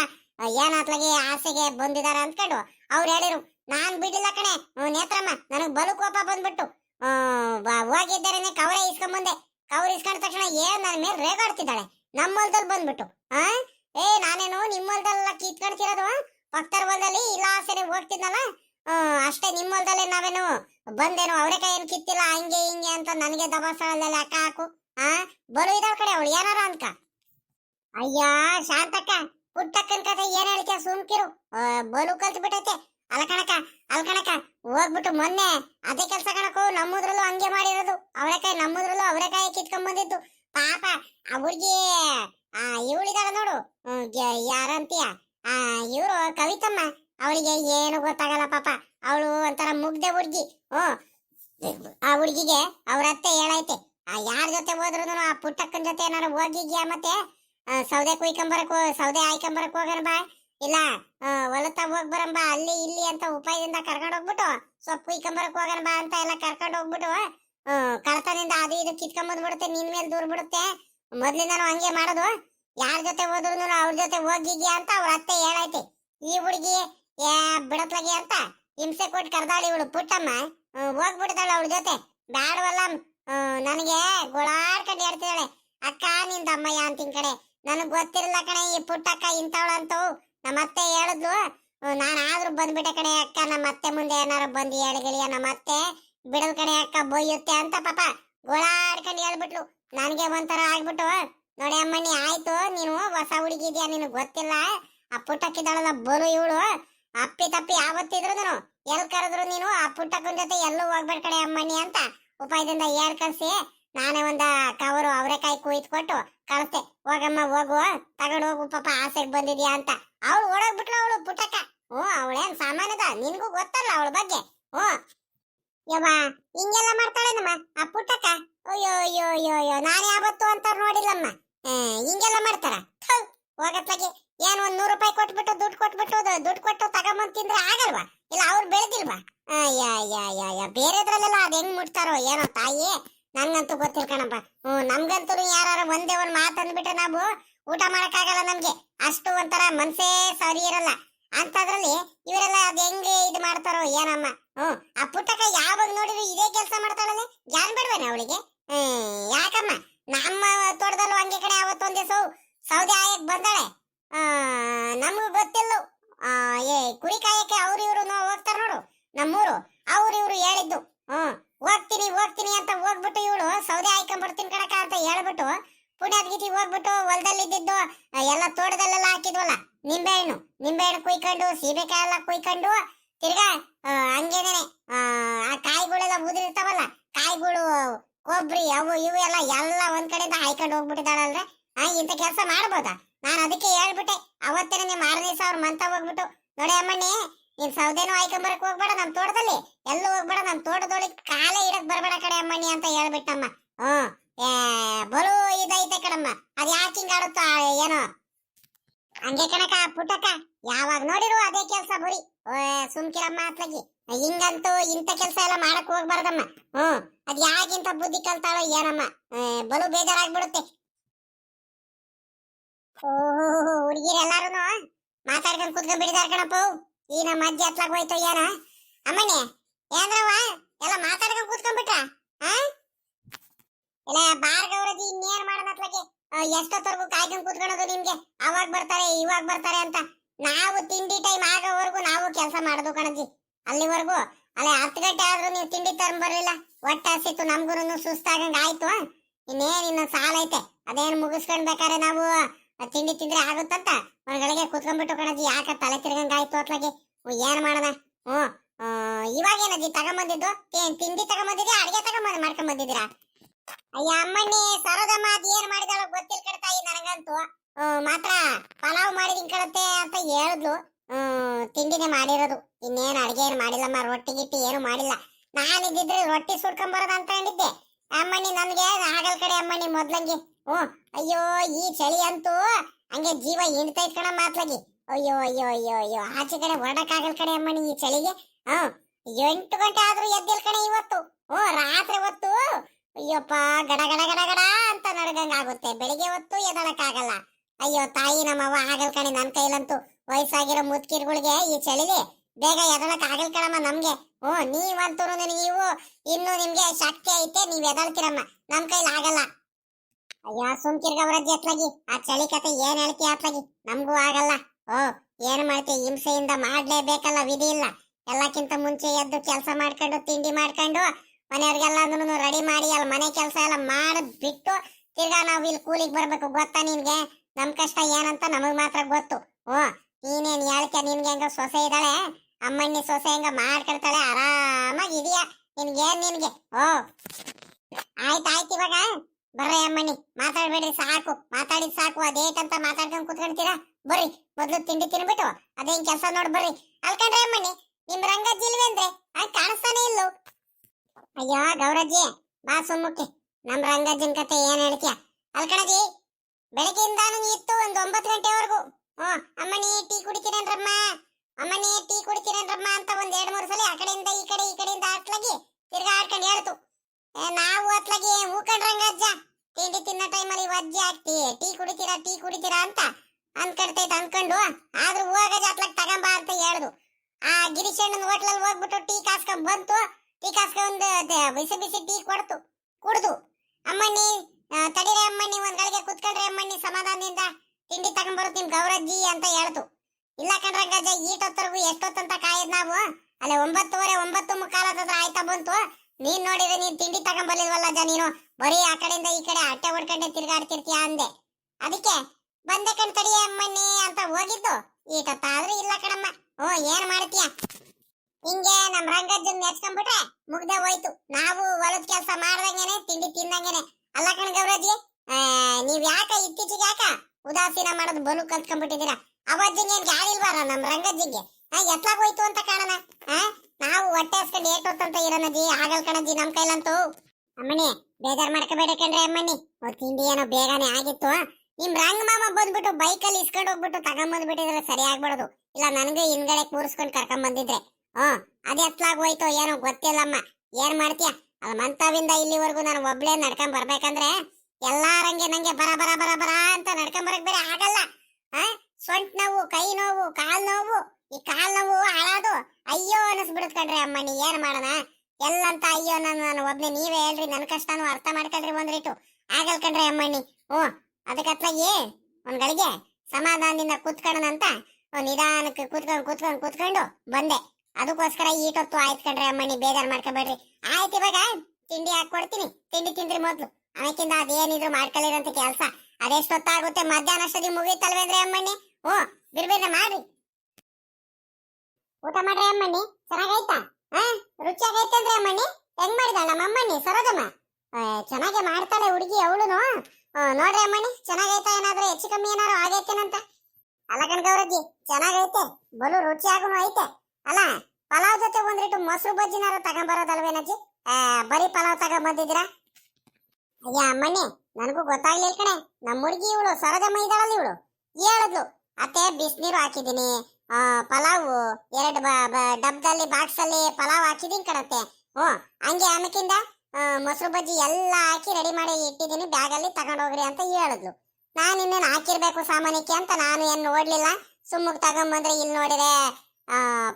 ಏನ್ ಅತ್ಲಾಗಿ ಆಸೆಗೆ ಬಂದಿದಾರ ಅಂದ್ಕೊಂಡು ಅವ್ರು ಹೇಳಿರು ನಾನ್ ಬಿಡಿಲ್ಲ ಕಣೆ. ನೇತ್ರಮ್ಮ ನನಗ್ ಬಲು ಕೋಪ ಬಂದ್ಬಿಟ್ಟು. ಹ್ಮ್, ಕವರ ಇಸ್ಕೊಂಡ್ ಇಸ್ಕೊಂಬಂದೆ ಕವರ್ ಇಸ್ಕೊಂಡ ತಕ್ಷಣ ಏನ್ ನನ್ನ ಮೇಲೆ ರೇಗಾಡ್ತಿದ್ದಾಳೆ ನಮ್ಮ ಹೊಲದಲ್ಲಿ ಬಂದ್ಬಿಟ್ಟು ಆ? ಏ, ನಾನೇನು ನಿಮ್ಮ ಹೊಲದಲ್ಲ ಕಿತ್ಕೊಂಡ್ತಿರೋದು? ಪಕ್ಕದ ಹೊಲದಲ್ಲಿ ಇಲ್ಲ ಸರಿ ಹೋಗ್ತಿದ್ನಲ್ಲ ಅಷ್ಟೇ ನಿಮ್ಮ ಹೊಲದಲ್ಲಿ ನಾವೇನು ಬಂದೇನು ಅವರೆಕಾಯಿ ಏನು ಕಿತ್ತಿಲ್ಲ, ಹಂಗೆ ಹಿಂಗೆ ಅಂತ ನನಗೆ ದಬಾಸಳಲ್ಲ ಅಕ್ಕ ಹಾಕು, ಆ? ಬರು ಇದಾವ ಕಡೆ ಅವಳು, ಏನಾರ ಅನ್ಕ ಅಯ್ಯ, ಶಾಂತಕ್ಕ, ಪುಟ್ಟಕ್ಕನ ಕತೆ ಏನ್ ಹೇಳ್ತೀಯ, ಸುಮ್ಕಿರು. ಬಲು ಕಲ್ತ್ ಬಿಟ್ಟೈತೆ ಅಲ್ಲ ಕಣಕ ಹೋಗ್ಬಿಟ್ಟು ಮೊನ್ನೆ ಅದೇ ಕೆಲ್ಸ ಕಣಕು ನಮ್ಮದ್ರಲ್ಲೂ ಹಂಗೆ ಮಾಡಿರೋದು. ಅವರೆಕಾಯಿ ನಮ್ಮದ್ರಲ್ಲೂ ಅವರೆಕಾಯಿ ಕಿತ್ಕೊಂಡ್ ಬಂದಿದ್ದು ಪಾಪ ಹುಡ್ಗಿ ಆ, ಇವಳಿದಾಳ ನೋಡು. ಯಾರಂತೀಯ? ಆ, ಇವ್ರು ಕವಿತಮ್ಮ. ಅವಳಿಗೆ ಏನು ಗೊತ್ತಾಗಲ್ಲ ಪಾಪ. ಅವಳು ಒಂಥರ ಮುಗ್ದೆ ಹುಡ್ಗಿ. ಹ್ಮ್ ಆ ಹುಡ್ಗಿಗೆ ಅವ್ರ ಅತ್ತೆ ಹೇಳೈತೆ. ಆ, ಯಾರ ಜೊತೆ ಹೋದ್ರು ಆ ಪುಟ್ಟಕ್ಕನ ಜೊತೆ ಏನಾರ ಹೋಗಿದ್ಯಾ ಮತ್ತೆ? ಸೌದೆ ಕುಯ್ಕೊಂಬರಕ್ ಸೌದೆ ಆಯ್ಕೊಂಬರಕ್ ಹೋಗೋಣ ಬಾ. ಇಲ್ಲ ಹೊಲತ ಹೋಗ್ ಬರಂ ಬಾ. ಅಲ್ಲಿ ಇಲ್ಲಿ ಅಂತ ಉಪಾಯದಿಂದ ಕರ್ಕೊಂಡು ಹೋಗ್ಬಿಟ್ಟು ಸೊಪ್ಪು ಕುಯ್ಕೊಂಬರಕ್ ಹೋಗೋಣ ಬಾ ಅಂತ ಎಲ್ಲ ಕರ್ಕೊಂಡು ಹೋಗ್ಬಿಟ್ಟು ಕಳ್ತನಿಂದ ಅದು ಇದು ಕಿತ್ಕೊಂಬಂದ್ಬಿಡುತ್ತೆ. ನಿನ್ ಮೇಲೆ ದೂರ ಬಿಡುತ್ತೆ. ಮೊದ್ಲಿಂದನೂ ಹಂಗೆ ಮಾಡೋದು. ಯಾರ ಜೊತೆ ಹೋದ್ರು ಅವ್ರ ಜೊತೆ ಹೋಗಿದ್ಯಾ ಅಂತ ಅವ್ರ ಅತ್ತೆ ಹೇಳೈತಿ. ಈ ಹುಡುಗಿ ಬಿಡತ್ಲಾಗಿ ಅಂತ ಹಿಂಸೆ ಕೊಟ್ಟು ಕರ್ದಾಳ ಇವಳು ಪುಟ್ಟಮ್ಮ. ಹೋಗ್ಬಿಡ್ತಾಳೆ ಅವಳ ಜೊತೆ. ಬ್ಯಾಡವಲ್ಲ ನನಗೆ ಗೊಳಾಡ್ಕೊಂಡು ಹೇಳ್ತಿದ್ದಾಳೆ. ಅಕ್ಕ, ನಿನ್ ಅಮ್ಮಯ್ಯ ಅಂತಿನ್ ಕಡೆ ನನಗ್ ಗೊತ್ತಿರಲ್ಲ ಕಣೆ, ಈ ಪುಟ್ಟಕ್ಕ ಇಂಥವಳಂತೂ. ನಮ್ಮ ಅತ್ತೆ ಹೇಳಿದ್ಲು. ನಾನು ಆದ್ರೂ ಬಂದ್ಬಿಟ್ಟೆ ಕಣೆ, ಅಕ್ಕ ನಮ್ಮ ಅತ್ತೆ ಮುಂದೆ ಏನಾರು ಬಂದು ಹೇಳಿಗಳಿಯ ನಮ್ಮ ಅತ್ತೆ. ಬಿಡಲ್ ಕಣೆ, ಅಕ್ಕ, ಬೊಯ್ಯುತ್ತೆ ಅಂತ ಪಾಪ ಗೋಳಾಡ್ಕೊಂಡು ಹೇಳ್ಬಿಟ್ಲು. ನನಗೆ ಒಂಥರ ಆಗ್ಬಿಟ್ಟು, ನೋಡಿ ಅಮ್ಮನಿ ಆಯ್ತು, ನೀನು ಹೊಸ ಹುಡುಗಿ ಇದೆಯಾ ನಿನಗೆ ಗೊತ್ತಿಲ್ಲ? ಆ ಪುಟ್ಟಕ್ಕಿದ್ದಾಳಲ್ಲ ಬಲು ಇವಳು. ಅಪ್ಪಿ ತಪ್ಪಿ ಯಾವತ್ತಿದ್ರು ನಾನು ಎಲ್ ಕರೆದ್ರು ನೀನು ಆ ಪುಟ್ಟಕ್ಕನ ಜೊತೆ ಎಲ್ಲೂ ಹೋಗ್ಬೇಡ ಕಡೆ ಅಮ್ಮನಿ ಅಂತ ಉಪಾಯದಿಂದ ಏರ್ ಕಳ್ಸಿ ನಾನೇ ಒಂದ ಕವರು ಅವರೆಕಾಯಿ ಕುಯ್ದು ಕೊಟ್ಟು ಕಳಿಸ್ತೆ ಹೋಗಮ್ಮ, ಹೋಗು, ತಗೊಂಡು ಹೋಗು, ಪಾಪ ಆಸೆಗೆ ಬಂದಿದ್ಯಾ ಅಂತ. ಅವಳು ಓಡೋಗ್ಬಿಟ್ಲು, ಅವಳು ಪುಟ್ಟಕ್ಕ. ಹ್ಞೂ, ಅವಳೇನ್ ಸಾಮಾನ್ಯದ? ನಿನಗೂ ಗೊತ್ತಲ್ಲ ಅವಳ ಬಗ್ಗೆ. ಹ್ಞೂ. ಯವ್ವ, ಹಿಂಗೆಲ್ಲ ಮಾಡ್ತಾಳೇನಮ್ಮ? ಆ ಪುಟ್ಟಕ್ಕ? ಅಯ್ಯೋ ಅಯ್ಯೋ ಅಯ್ಯೋ ಅಯ್ಯೋ, ನಾನು ಯಾವತ್ತು ಅಂತಾರ ನೋಡಿಲ್ಲಮ್ಮ. ಹಿಂಗೆಲ್ಲ ಮಾಡ್ತಾರ? ಹೋಗತ್ಲಾಗೆ. ಏನ್ ಒಂದ್ ನೂರು ರೂಪಾಯಿ ಕೊಟ್ಬಿಟ್ಟು ದುಡ್ಡು ಕೊಟ್ಬಿಟ್ಟು ದುಡ್ಡು ಕೊಟ್ಟು ತಗೊಂಬಂದ್ ತಿಂದ್ರೆ ಆಗಲ್ವಾ? ಇಲ್ಲ, ಅವ್ರು ಬೆಳೆದಿಲ್ವಾ? ಅಯ್ಯ ಬೇರೆದ್ರಲ್ಲೆಲ್ಲ ಅದ್ ಹೆಂಗ್ ಮುಟ್ತಾರೋ ಏನೋ ತಾಯಿ? ನಂಗಂತೂ ಗೊತ್ತಿಲ್ಲ ಕಣಪ್ಪ. ಹ್ಮ್ ನಮ್ಗಂತೂ ಯಾರು ಒಂದೇ ಒಂದ್ ಮಾತು ಅಂದ್ಬಿಟ್ರೆ ನಾವು ಊಟ ಮಾಡಕ್ಕಾಗಲ್ಲ ನಮ್ಗೆ. ಅಷ್ಟು ಒಂಥರ ಮನ್ಸೇ ಸರಿ ಇರಲ್ಲ. ಅಂತದ್ರಲ್ಲಿ ಇವರೆಲ್ಲ ಅದ್ ಹೆಂಗೆ ಇದು ಮಾಡ್ತಾರೋ ಏನಮ್ಮ? ಹ್ಮ್ ಆ ಪುಟ್ಟಕ್ಕ ಯಾವಾಗ ನೋಡಿದ್ರು ಇದೇ ಕೆಲಸ ಮಾಡ್ತಾಳಲ್ಲ? ಜಾನ್ ಬಿಡ್ವೇನೆ ಅವಳಿಗೆ? ಯಾಕಮ್ಮ? ನಮ್ಮ ತೋಟದಲ್ಲೂ ಹಂಗೆ ಕಡೆ ಅವತ್ತೊಂದ್ ದಿವಸ ಸೌದೆ ಆಯಕ್ ಬಂದಾಳೆ. ನಮ್ಗೂ ಗೊತ್ತಿಲ್ಲ? ಏ, ಕುರಿ ಕಾಯಕ್ಕೆ ಅವ್ರು ಇವ್ರು ಹೋಗ್ತಾರ ನೋಡು, ನಮ್ಮೂರು. ಅವ್ರು ಇವ್ರು ಹೇಳಿದ್ದು ಹ್ಮ್ ಹೋಗ್ತೀನಿ ಹೋಗ್ತೀನಿ ಅಂತ ಹೋಗ್ಬಿಟ್ಟು ಇವಳು ಸೌದೆ ಹಾಕೊಂಡ್ ಬರ್ತೀನಿ ಕಣಕ ಅಂತ ಹೇಳ್ಬಿಟ್ಟು, ಪುಣ್ಯಾದ ಗೀತಿ ಹೋಗ್ಬಿಟ್ಟು ಇದ್ದಿದ್ದು ಎಲ್ಲ ತೋಟದಲ್ಲೆಲ್ಲ ಹಾಕಿದ್ವಲ್ಲ ನಿಂಬೆಹಣ್ಣು ನಿಂಬೆಹಣ್ಣು ಕುಯ್ಕೊಂಡು ಸೀಬೆಕಾಯಿ ಎಲ್ಲ ಕುಯ್ಕೊಂಡು, ತಿರ್ಗಾ ಆ, ಹಂಗೇನೇನೆ ಆ ಕಾಯಿಗಳೆಲ್ಲ ಉದುರಿರ್ತಾವಲ್ಲ ಕಾಯಿಗಳು ಕೊಬ್ಬರಿ ಅವು ಇವು ಎಲ್ಲ ಎಲ್ಲ ಒಂದ್ ಕಡೆಯಿಂದ ಹಾಯ್ಕೊಂಡು ಹೋಗ್ಬಿಟ್ಟಿದ್ದಾಳಲ್ರೆ? ಆ ಇಂಥ ಕೆಲಸ ಮಾಡ್ಬೋದಾ? ನಾನು ಅದಕ್ಕೆ ಹೇಳ್ಬಿಟ್ಟೆ. ಅವತ್ತೇನೆ ನಿಮ್ಮ ದಿವಸ ಅವ್ರ ಮಂತ ಹೋಗ್ಬಿಟ್ಟು ನೋಡಿ ಅಮ್ಮಣ್ಣಿ ನೀನ್ ಸೌದೆನೂ ಹಾಯ್ಕೊಂಬರಕ್ ಹೋಗ್ಬೇಡ ನಮ್ಮ ತೋಟದಲ್ಲಿ. ಎಲ್ಲೂ ಹೋಗ್ಬೇಡ ನಮ್ಮ ತೋಟದೊಳಗೆ ಕಾಲೇ ಇಡಕ್ ಬರ್ಬೇಡ ಕಡೆ ಅಮ್ಮಣ್ಣಿ ಅಂತ ಹೇಳ್ಬಿಟ್ಟಮ್ಮ. ಹ್ಮ್. ಬಲು ಇದೈತೆ ಕಡಮ್ಮ ಅದ್ ಯಾಕೆ ಹಿಂಗ್ ಆಡುತ್ತೋ ಏನೋ? ಹಂಗೆ ಕಣಕ ಪುಟ್ಟಕ್ಕ, ಯಾವಾಗ ನೋಡಿರು ಅದೇ ಕೆಲ್ಸ ಬುರಿ. ಸುಮ್ಕಿರಮ್ಮ ಅತ್ಲಗಿ ಹಿಂಗಂತೂ ಇಂಥ ಕೆಲ್ಸ ಎಲ್ಲ ಮಾಡಕ್ ಹೋಗ್ಬಾರ್ದಮ್ಮ. ಹ್ಮ್ ಅದ್ ಯಾಕಿಂತ ಬುದ್ಧಿ ಕಲ್ತಾಳೋ ಏನಮ್ಮ. ಬಲು ಬೇಜಾರಾಗ್ಬಿಡುತ್ತೆ. ಓಹೋ ಹುಡುಗಿರೆಲ್ಲಾರು ಮಾತಾಡ್ಕೊಂಡ್ ಕುತ್ಕೊಂಡ್ ಬಿಡಿದಾರ ಕಣಪ್ಪ. ಈ ನಮ್ಮ ಅಜ್ಜಿ ಅತ್ಲಾಗ ಹೋಯ್ತು ಏನ. ಅಮ್ಮನೆ ಏನ್ರವ ಎಲ್ಲ ಮಾತಾಡ್ಕೊಂಡ್ ಕೂತ್ಕೊಂಡ್ಬಿಟ್ರ? ಆ? ಇಲ್ಲ ಬಾರ್ಗವ್ರದ್ದು ಇನ್ನೇನ್ ಮಾಡೋದತ್ಲಗೆ ಎಷ್ಟೊತ್ತವರೆಗೂ ಕಾಯ್ಕೊಂಡು ಕೂತ್ಕೊಳ್ಳೋದು ನಿಮ್ಗೆ? ಅವಾಗ ಬರ್ತಾರೆ, ಇವಾಗ ಬರ್ತಾರೆ ಅಂತ. ನಾವು ತಿಂಡಿ ಟೈಮ್ ಆಗೋವರೆಗೂ ನಾವು ಕೆಲಸ ಮಾಡೋದು ಕಣಜ್ಜಿ. ಅಲ್ಲಿವರೆಗೂ, ಅಲ್ಲೇ ಹತ್ತು ಗಂಟೆ ಆದ್ರೂ ನೀವು ತಿಂಡಿ ತಗೊಂಡ್ ಬರಲಿಲ್ಲ. ಒಟ್ಟು ಹಸಿತ್ತು ನಮ್ಗೂನು ಸುಸ್ತಾಗಂಗೆ ಆಯ್ತು. ಇನ್ನೇನ್ ಇನ್ನೊಂದ್ ಸಾಲ ಐತೆ. ಅದೇನು ಮುಗಿಸ್ಕೊಂಡ್ ಬೇಕಾರೆ ನಾವು ತಿಂಡಿ ತಿಂದ್ರೆ ಆಗುತ್ತಂತ? ಹೊರಗಡೆಗೆ ಕುತ್ಕೊಂಡ್ಬಿಟ್ಟು ಕಣಜ್ಜಿ, ಯಾಕ ತಲೆ ತಿರ್ಗಂಗೆ ಆಯ್ತು ಅತ್ಲಾಗೆ? ಏನ್ ಮಾಡೋಣ ಹ್ಮ್ ಇವಾಗ ಏನಜ್ಜಿ ತಗೊಂಬಂದಿದ್ದು? ತಿಂಡಿ ತಗೊಂಬಂದಿದ್ಯಾ, ಅಡಿಗೆ ತಗೊಂಬಂದ್ ಮಾಡ್ಕೊಂಡ್ ಬಂದಿದ್ದೀರಾ ಅಯ್ಯ, ಅಮ್ಮಣ್ಣಿ ಸರೋದಮ್ಮ ಅದ್ ಏನ್ ಮಾಡಿದಳು ಗೊತ್ತಿಲ್ಲ ಕಣ ತಾಯಿ ನನಗಂತೂ. ಮಾತ್ರ ಪಲಾವ್ ಮಾಡಿದಿನ್ ಕಡತ್ತೆ ಅಂತ ಹೇಳಿದ್ಲು. ತಿಂಡಿನೇ ಮಾಡಿರೋದು. ಇನ್ನೇನ್ ಅಡಿಗೆ ಮಾಡಿಲ್ಲಮ್ಮ, ರೊಟ್ಟಿ ಗಿಟ್ಟಿ ಏನು ಮಾಡಿಲ್ಲ. ನಾನು ಇದ್ದಿದ್ರೆ ರೊಟ್ಟಿ ಸುಡ್ಕೊಂಡ್ ಬರೋದು ಅಂತ ಹೇಳಿದ್ದೆ ಅಮ್ಮಣ್ಣಿ, ನನ್ಗೆ ಆಗಲ್ ಕಡೆ ಅಮ್ಮಣ್ಣಿ, ಮೊದ್ಲಂಗೆ. ಹ್ಮ್ ಅಯ್ಯೋ, ಈ ಚಳಿ ಅಂತೂ ಹಂಗೆ ಜೀವ ಹಿಂಡ್ತೈತ್ ಕಣ ಮಾತ್ಲಾಗಿ. ಅಯ್ಯೋ ಅಯ್ಯೋ ಅಯ್ಯೋ ಅಯ್ಯೋ, ಆಚೆ ಕಡೆ ಹೊರಡಕ್ಕಾಗಲ್ ಕಡೆ ಅಮ್ಮಣ್ಣಿ ಈ ಚಳಿಗೆ. ಹ್ಮ್ ಎಂಟು ಗಂಟೆ ಆದ್ರೂ ಎದ್ದಿಲ್ ಕಣೆ ಇವತ್ತು. ಓ ರಾತ್ರಿ ಹೊತ್ತು ಅಯ್ಯಪ್ಪ, ಗಡ ಗಡ ಗಡ ಗಡ ಅಂತ ನಡ್ಗಂಗಾಗುತ್ತೆ ಬೆಳಿಗ್ಗೆ ಹೊತ್ತು ಎದಳಕ್ಕಾಗಲ್ಲ. ಅಯ್ಯೋ, ತಾಯಿ ನಮ್ಮವ್ವ ಆಗಲ್ ಕಣೆ, ನನ್ ಕೈಲಂತೂ ವಯಸ್ಸಾಗಿರೋ ಮುದ್ಕಿರ್ಗಳಿಗೆ ಈ ಚಳಿಲಿ ಬೇಗ ಎದಳಕ್ ಆಗಲ್ ಕಣಮ್ಮ ನಮ್ಗೆ. ಓ ನೀವಂತೂ ನೀವು, ಇನ್ನು ನಿಮ್ಗೆ ಶಕ್ತಿ ಐತೆ, ನೀವ್ ಎದಳ್ತೀರಮ್ಮ. ನಮ್ ಕೈಲಿ ಆಗಲ್ಲ. ಅಯ್ಯೋ ಸುಮ್ಕಿರ್ಗವ್ರಜ್ಜಿ ಅತ್ಲಾಗಿ, ಆ ಚಳಿ ಕತೆ ಏನ್ ಹೇಳ್ತಿ ಅತ್ಲಾಗಿ? ನಮ್ಗೂ ಆಗಲ್ಲ. ಓ, ಏನ್ ಮಾಡ್ತಿ, ಹಿಂಸೆಯಿಂದ ಮಾಡ್ಲೇಬೇಕಲ್ಲ, ವಿಧಿ ಇಲ್ಲ. ಎಲ್ಲಕ್ಕಿಂತ ಮುಂಚೆ ಎದ್ದು ಕೆಲಸ ಮಾಡ್ಕೊಂಡು, ತಿಂಡಿ ಮಾಡ್ಕೊಂಡು ಮನೆಯವ್ರಿಗೆಲ್ಲ ರೆಡಿ ಮಾಡಿ ಅಲ್ಲಿ ಮನೆ ಕೆಲಸ ಎಲ್ಲ ಮಾಡಿ ಬಿಟ್ಟು ತಿರ್ಗಾ ನಾವು ಇಲ್ಲಿ ಕೂಲಿಗೆ ಬರ್ಬೇಕು, ಗೊತ್ತಾ ನಿನ್ಗೆ? ನಮ್ ಕಷ್ಟ ಏನಂತ ನಮಗ್ ಮಾತ್ರ ಗೊತ್ತು. ಓ, ನೀನೇನ್ ಹೇಳ್ಕೆ ನಿನ್ಗೆ ಹೆಂಗ ಸೊಸೆ ಇದ್ದಾಳೆ? ಅಮ್ಮಣ್ಣಿ ಸೊಸೆ ಹೆಂಗ ಮಾಡ್ಕೊಳ್ತಾಳೆ, ಆರಾಮಾಗಿ ಇದೆಯಾ. ನಿನ್ಗೇನ್ ನಿನ್ಗೆ? ಓ, ಆಯ್ತು ಆಯ್ತು ಇವಾಗ. ಬರ್ರಿ ಅಮ್ಮಣ್ಣಿ, ಮಾತಾಡ್ಬೇಡ್ರಿ ಸಾಕು. ಮಾತಾಡಿದ್ ಸಾಕು ಅದೇಟ್ ಅಂತ ಮಾತಾಡ್ಕೊಂಡ್ ಕುತ್ಕೊಂತೀರಾ ಬರ್ರಿ, ಮೊದ್ಲು ತಿಂಡಿ ತಿನ್ಬಿಟ್ಟು, ಅದೇನ್ ಕೆಲಸ ನೋಡಿ ಬರ್ರಿ. ಅಲ್ಕಂಡ್ರೆ ಅಮ್ಮಣ್ಣಿ, ನಿಮ್ ರಂಗ ಇಲ್ವೇಂದ್ರೆ ಆ, ಕಾಣಿಸ್ತಾನೆ ಇಲ್ಲೋ. ಅಯ್ಯೋ, ಗೌರಜ್ಜಿ, ಬಾ ಸುಮ್ಮಕ್ಕೆ. ನಮ್ ರಂಗಜ್ಜನ್ ಕತೆ ಏನ್ ಹೇಳ್ತೀಯ? ಅಲ್ಕಣಜಿ, ಬೆಳಗ್ಗೆಯಿಂದಾನು ಇತ್ತು ಒಂದ್ ಒಂಬತ್ತು ಗಂಟೆವರೆಗೂ. ಹ್ಮ್ ಅಮ್ಮನಿ ಟೀ ಕುಡಿತೀರೇನ್ರಮ್ಮ? ಅಮ್ಮನಿ ಟೀ ಕುಡಿತೀರೇನ್ರಮ್ಮ ಅಂತ ಒಂದ್ ಎರಡ್ ಮೂರು ಸಲ ಆ ಕಡೆಯಿಂದ ಈ ಕಡೆ, ಈ ಕಡೆಯಿಂದ ಆಟ್ಲಾಗಿ ತಿರ್ಗಾ ಆಡ್ಕೊಂಡು ಹೇಳ್ತು. ನಾವು ಅತ್ಲಾಗಿ ಹೂಕಂಡ್ರಂಗಜ್ಜ ತಿಂಡಿ ತಿನ್ನೋ ಟೈಮಲ್ಲಿ ವಜ್ಜೆ ಹಾಕ್ತಿ, ಟೀ ಕುಡಿತೀರಾ ಟೀ ಕುಡಿತೀರಾ ಅಂತ ಅನ್ಕಡ್ತೈತೆ ಅನ್ಕೊಂಡು, ಆದ್ರೂ ಹೋಗಜ ಅತ್ಲಾಗ್ ತಗೊಂಬಾ ಅಂತ ಹೇಳ್ದು. ಆ ಗಿರೀಶಣ್ಣನ ಹೋಟ್ಲಲ್ಲಿ ಹೋಗ್ಬಿಟ್ಟು ಟೀ ಕಾಸ್ಕೊಂಡ್ ಬಂತು ಟೀ ಕಾಸ್ಕೊಂಡ್ ದ- ಬಿಸಿ ಬಿಸಿ ಟೀ ಕೊಡ್ತು, ಕುಡ್ದು. ಅಮ್ಮಣ್ಣಿ ತಡಿರೆ ಅಮ್ಮಣ್ಣಿ, ಒಂದ್ ಗಳಿಗೆ ಕುತ್ಕೊಂಡ್ರಿ ಅಮ್ಮಣ್ಣಿ, ಸಮಾಧಾನದಿಂದ ತಿಂಡಿ ತಗೊಂಡ್ಬರು ನಿಮ್ ಗೌರಜ್ಜಿ ಅಂತ ಹೇಳ್ತು. ಇಲ್ಲ ಕಣ್ರಂಗಜ್ಜ ಈಟೊತ್ತರ್ಗು ಎಷ್ಟೊತ್ತಂತ ಕಾಯದ್ ನಾವು? ಅಲ್ಲ ಒಂಬತ್ತುವರೆ, ಒಂಬತ್ತು ಮುಕ್ಕಾಲತ್ರ ಆಯ್ತಾ ಬಂತು? ನೀನ್ ನೋಡಿದ್ರೆ ನೀನ್ ತಿಂಡಿ ತಗೊಂಬರ್ಲಿಲ್ವಲ್ಲ ಅಜ್ಜ ನೀನು? ಬರೀ ಆ ಕಡೆಯಿಂದ ಈ ಕಡೆ ಅಟ್ಟೆ ಹೊಡ್ಕೊಂಡೆ ತಿರ್ಗಾಡ್ತಿರ್ತೀಯ ಅಂದೆ. ಅದಕ್ಕೆ ಬಂದೆ ಕಣ್ ತಡಿ ಅಮ್ಮಣ್ಣಿ ಅಂತ ಹೋಗಿದ್ದು. ಈಟೊತ್ತಾದ್ರೂ ಇಲ್ಲ ಕಣಮ್ಮ. ಓ, ಏನ್ ಮಾಡ್ತೀಯ? ಹಿಂಗೆ ನಮ್ ರಂಗಜ್ಜನ್ ನೆಚ್ಕೊಂಡ್ಬಿಟ್ರೆ ಮುಗ್ದೆ ಹೋಯ್ತು. ನಾವು ಹೊಲದ ಕೆಲಸ ಮಾಡ್ದಂಗೆನೆ, ತಿಂಡಿ ತಿಂದಂಗೆನೆ. ಅಲ್ಲ ಕಣ್ ಗೌರಜ್ಜಿ ನೀವ್ ಯಾಕ ಇತ್ತೀಚೆಗೆ ಯಾಕ ಉದಾಸೀನ ಮಾಡೋದು ಬಲು ಕಲ್ತ್ಕೊಂಡ್ಬಿಟ್ಟಿದ್ದೀರಾ? ಅವಜ್ಜಿಗೆ ಏನ್ ಗಾಳಿ ಇಲ್ವಾರ ನಮ್ ರಂಗಜ್ಜಿಗೆ? ಎತ್ಲಾಗ ಹೋಯ್ತು ಅಂತ ಕಾಣನ ಆ, ನಾವು ಹೊಟ್ಟೆ ಹಸ್ಕೊಂಡು ಏಟೊತ್ತಂತ ಇರೋಣಜಿ ಆಗಲ್ ಕಣಜ್ಜಿ ನಮ್ ಕೈಲಂತೂ. ಅಮ್ಮನಿ ಬೇಜಾರ್ ಮಾಡ್ಕೋಬೇಡ ಕಣ್ರಿ ಅಮ್ಮನಿ ತಿಂಡಿ ಏನೋ ಬೇಗನೆ ಆಗಿತ್ತು. ನಿಮ್ ರಂಗ ಮಾಮ ಬಂದ್ಬಿಟ್ಟು ಬೈಕಲ್ಲಿ ಇಸ್ಕೊಂಡು ಹೋಗ್ಬಿಟ್ಟು ತಗೊಂಬಂದ್ಬಿಟ್ಟಿದ್ರೆ ಸರಿ ಆಗ್ಬಿಡೋದು. ಇಲ್ಲ, ನನಗೆ ಹಿಂದ್ಗಡೆ ಕೂರಿಸ್ಕೊಂಡು ಕರ್ಕೊಂಡ್ ಬಂದಿದ್ರೆ ಹ್ಮ್ ಅದೇ ಎತ್ಲಾಗ ಹೋಯ್ತು ಏನೋ ಗೊತ್ತಿಲ್ಲಮ್ಮ. ಏನ್ ಮಾಡ್ತೀಯ? ಅಲ್ಲ ಮಂತವಿಂದ ಇಲ್ಲಿವರೆಗೂ ನಾನು ಒಬ್ಳೇ ನಡ್ಕೊಂಡ್ ಬರ್ಬೇಕಂದ್ರೆ ಎಲ್ಲಾರಂಗೆ ನಂಗೆ ಬರ ಬರ ಬರ ಬರ ಅಂತ ನಡ್ಕೊಂಡ್ ಬರಕ್ ಬೇರೆ ಆಗಲ್ಲ. ಆ ಸೊಂಟ್ ನೋವು, ಕೈ ನೋವು, ಕಾಲ್ ನೋವು, ಈ ಕಾಲ್ ನೋವು ಹಾಳಾದು. ಅಯ್ಯೋ ಅನಿಸ್ಬಿಡುತ್ ಕಣ್ರಿ ಅಮ್ಮಣ್ಣಿ ಏನ್ ಮಾಡೋಣ? ಎಲ್ಲಂತ ಅಯ್ಯೋ ನಾನು ನಾನು ಒಬ್ನೇ ನೀವೇ ಹೇಳ್ರಿ ನನ್ನ ಕಷ್ಟನೂ ಅರ್ಥ ಮಾಡ್ಕೊಳ್ರಿ ಒಂದ್ರಿಟ್ಟು ಆಗಲ್ ಕಣ್ರಿ ಅಮ್ಮಣ್ಣಿ. ಹ್ಞೂ ಅದಕ್ಕತ್ಲಾಗಿ ಒಂದ್ ಗಳಿಗೆ ಸಮಾಧಾನದಿಂದ ಕೂತ್ಕೊಳ್ಳೋಣ ಅಂತ ನಿಧಾನಕ್ಕೆ ಕೂತ್ಕೊಂಡು ಕೂತ್ಕೊಂಡು ಕೂತ್ಕೊಂಡು ಬಂದೆ. ಅದಕ್ಕೋಸ್ಕರ ಈಟೊತ್ತು ಆಯ್ತು ಕಣ್ರಿ ಅಮ್ಮನಿ ಬೇಜಾರ್ ಮಾಡ್ಕೋಬೇಡ್ರಿ. ಆಯ್ತು ಇವಾಗ ತಿಂಡಿ ಹಾಕೊಡ್ತೀನಿ ತಿಂಡಿ ತಿಂದ್ರಿ ಮೊದ್ಲು. ಅದಕ್ಕಿಂತ ಅದೇನಿದ್ರು ಮಾಡ್ಕೊಳ್ಳಿರಂತ ಕೆಲ್ಸ. ಅದೆಷ್ಟೊತ್ತಾಗುತ್ತೆ ಮಧ್ಯಾಹ್ನ ಅಷ್ಟೊತ್ತಿಗೆ ಮುಗೀತಲ್ವೇಂದ್ರೆ ಅಮ್ಮಣ್ಣಿ? ಓ ಬಿರ್ಬೇಡ ಮಾಡ್ರಿ. ಊಟ ಮಾಡ್ರಿ ಅಮ್ಮಣ್ಣಿ. ಚೆನ್ನಾಗೈತಾ? ಹಾ? ರುಚಿಯಾಗೈತಂದ್ರೆ ಅಮ್ಮಣ್ಣಿ? ಹೆಂಗ್ ಮಾಡಿದಾಳ ನಮ್ಮ ಅಮ್ಮನಿ ಸರೋಜಮ್ಮ? ಆ, ಚೆನ್ನಾಗೆ ಮಾಡ್ತಾಳೆ ಹುಡುಗಿ ಅವಳುನು. ನೋಡ್ರಿ ಅಮ್ಮಣ್ಣಿ ಚೆನ್ನಾಗೈತಾ ಏನಾದ್ರೂ ಹೆಚ್ಚು ಕಮ್ಮಿ ಏನಾದ್ರು ಆಗೈತೇನಂತ? ಅಲ್ಲ ಕಣ್ಗವ್ರಜ್ಜಿ ಚೆನ್ನಾಗೈತೆ. ಬಲು ರುಚಿಯಾಗೂ ಐತೆ. ಅಲ್ಲ ಪಲಾವ್ ಜೊತೆ ಒಂದಿಟ್ಟು ಮೊಸರು ಬಜ್ಜಿನಾರ ತಗೊಂಬರೋದಲ್ವೇನಜ್ಜಿ? ಬರೀ ಪಲಾವ್ ತಗೊಂಬಂದಿದ್ದೀರಾ? ಅಯ್ಯ ಅಮ್ಮಣ್ಣಿ ನನಗೂ ಗೊತ್ತಾಗ್ಲಿಲ್ಲ ಕಣೆ. ನಮ್ಮ ಹುಡುಗಿ ಇವಳು ಸರೋಜಮ್ಮ ಇದ್ದಾಳಲ್ಲ ಇವಳು. ಹೇಳಿದ್ಲು ಅತ್ತೆ ಬಿಸಿನೀರು ಹಾಕಿದ್ದೀನಿ. ಪಲಾವು ಎರಡು ಡಬ್ದಲ್ಲಿ ಬಾಕ್ಸ್ ಅಲ್ಲಿ ಪಲಾವ್ ಹಾಕಿದೀನಿ ಕಣತ್ತೆ. ಹ್ಞೂ ಹಂಗೆ ಆಮೇಕಿಂದ ಮೊಸರು ಬಜ್ಜಿ ಎಲ್ಲ ಹಾಕಿ ರೆಡಿ ಮಾಡಿ ಇಟ್ಟಿದ್ದೀನಿ ಬ್ಯಾಗಲ್ಲಿ ತಗೊಂಡೋಗ್ರಿ ಅಂತ ಹೇಳಿದ್ಲು. ನಾನು ಇನ್ನೇನು ಹಾಕಿರ್ಬೇಕು ಸಾಮಾನ್ಯಕ್ಕೆ ಅಂತ ನಾನು ಏನು ನೋಡ್ಲಿಲ್ಲ. ಸುಮ್ಮನೆ ತಗೊಂಬಂದ್ರೆ ಇಲ್ಲಿ ನೋಡಿದ್ರೆ ಆ,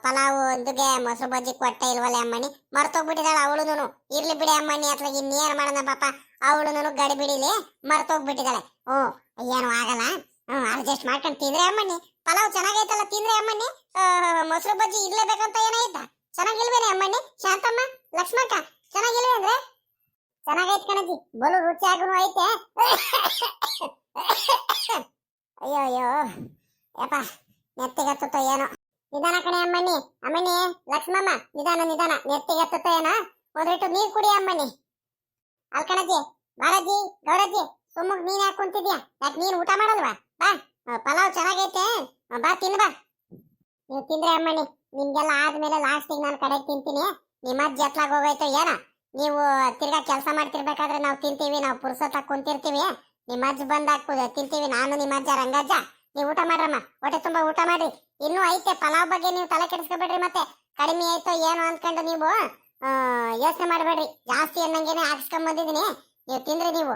ಪಲಾವು ಒಂದಿಗೆ ಮೊಸರು ಬಜ್ಜಿ, ಕೊಟ್ಟೆ ಇಲ್ವಲ್ಲ ಅಮ್ಮಣ್ಣಿ. ಮರ್ತೋಗ್ಬಿಟ್ಟಿದಾಳ ಅವಳುನು ಇರ್ಲಿ ಬಿಡಿ ಅಮ್ಮಣ್ಣಿ ಅಥವಾ ಇನ್ನೇನು ಮಾಡೋಣ ಪಾಪ. ಅವಳುನು ಗಡಿ ಬಿಡಿಲಿ ಮರ್ತೋಗ್ಬಿಟ್ಟಿದಾಳೆ ಓ ಏನು ಆಗಲ್ಲ. ಹ್ಮ್ ಅಡ್ಜಸ್ಟ್ ಮಾಡ್ಕೊಂಡು ತಿಂದ್ರೆ ಅಮ್ಮಣ್ಣಿ. ಪಲಾವ್ ಚೆನ್ನಾಗೈತಲ್ಲ, ತಿಂದ್ರೆ ಅಮ್ಮಣ್ಣಿ. ಮೊಸರು ಬಜ್ಜಿ ಇರ್ಲೇಬೇಕಂತ ಏನಾಯ್ತಾ ಚೆನ್ನಾಗಿಲ್ವೇನೆ ಅಮ್ಮಣ್ಣಿ? ಶಾಂತಮ್ಮ, ಲಕ್ಷ್ಮಕ್ಕ, ಚೆನ್ನಾಗಿಲ್ವೇ ಅಂದ್ರೆ? ಚೆನ್ನಾಗೈತ್ ಕಣಜಿ ಬಲು ರುಚಿಯಾಗುನು ಐತೆ. ಅಯ್ಯೋ ಅಯ್ಯೋ. ಯಪ್ಪ ನೆತ್ತಿಗತ್ತೋ ಏನೋ. ನಿಧಾನ ಕಣೆ ಅಮ್ಮನಿ ಅಮ್ಮನಿ ಲಕ್ಷ್ಮಮ್ಮ, ನಿಧಾನ ನಿಧಾನ. ನೆತ್ತಿಗೆ ಏನ? ಒಂದಿಟ್ಟು ನೀರ್ ಕುಡಿ ಅಮ್ಮನಿ ಅಲ್ಕಣಜ್ಜಿ, ಬಾರಜ್ಜಿ, ಗೌರಜ್ಜಿ, ಸುಮ್ಮಗ್ ನೀನ್ ಯಾಕೆ ಕುಂತಿದ್ಯಾ? ಯಾಕೆ ನೀನ್ ಊಟ ಮಾಡಲ್ವಾ? ಬಾ ಪಲಾವ್ ಚೆನ್ನಾಗೈತೆ. ಬಾ, ತಿನ್ ಬಾ. ನೀವು ತಿಂದ್ರೆ ಅಮ್ಮನಿ ನಿಮ್ಗೆಲ್ಲ ಆದ್ಮೇಲೆ ಲಾಸ್ಟಿಗೆ ನಾನು ಕಡೆಗೆ ತಿಂತೀನಿ. ನಿಮ್ಮ ಅಜ್ಜಿ ಎತ್ಲಾಗ ಏನ? ನೀವು ತಿರ್ಗಾ ಕೆಲಸ ಮಾಡ್ತಿರ್ಬೇಕಾದ್ರೆ ನಾವು ತಿಂತೀವಿ, ನಾವು ಪುರ್ಸೊತ್ತಾಗ ಕುಂತಿರ್ತೀವಿ. ನಿಮ್ಮ ಅಜ್ಜ ಬಂದಾಗ ತಿಂತೀವಿ. ನಾನು ನಿಮ್ಮ ಅಜ್ಜ, ರಂಗಜ್ಜ. ನೀವು ಊಟ ಮಾಡ್ರಮ್ಮ, ಹೊಟ್ಟೆ ತುಂಬಾ ಊಟ ಮಾಡ್ರಿ. ಇನ್ನೂ ಐತೆ, ಪಲಾವ್ ಬಗ್ಗೆ ನೀವು ತಲೆ ಕೆಡಿಸ್ಕೊಬೇಡ್ರಿ ಮತ್ತೆ. ಕಡಿಮೆ ಆಯ್ತೋ ಏನು ಅನ್ಕೊಂಡು ನೀವು ಯೋಚನೆ ಮಾಡಬೇಡ್ರಿ. ಜಾಸ್ತಿ ಅನ್ನಂಗೇನೆ ಹಾಕ್ಸ್ಕೊಂಡ್ ಬಂದಿದ್ದೀನಿ ನೀವು ತಿಂದ್ರಿ ನೀವು.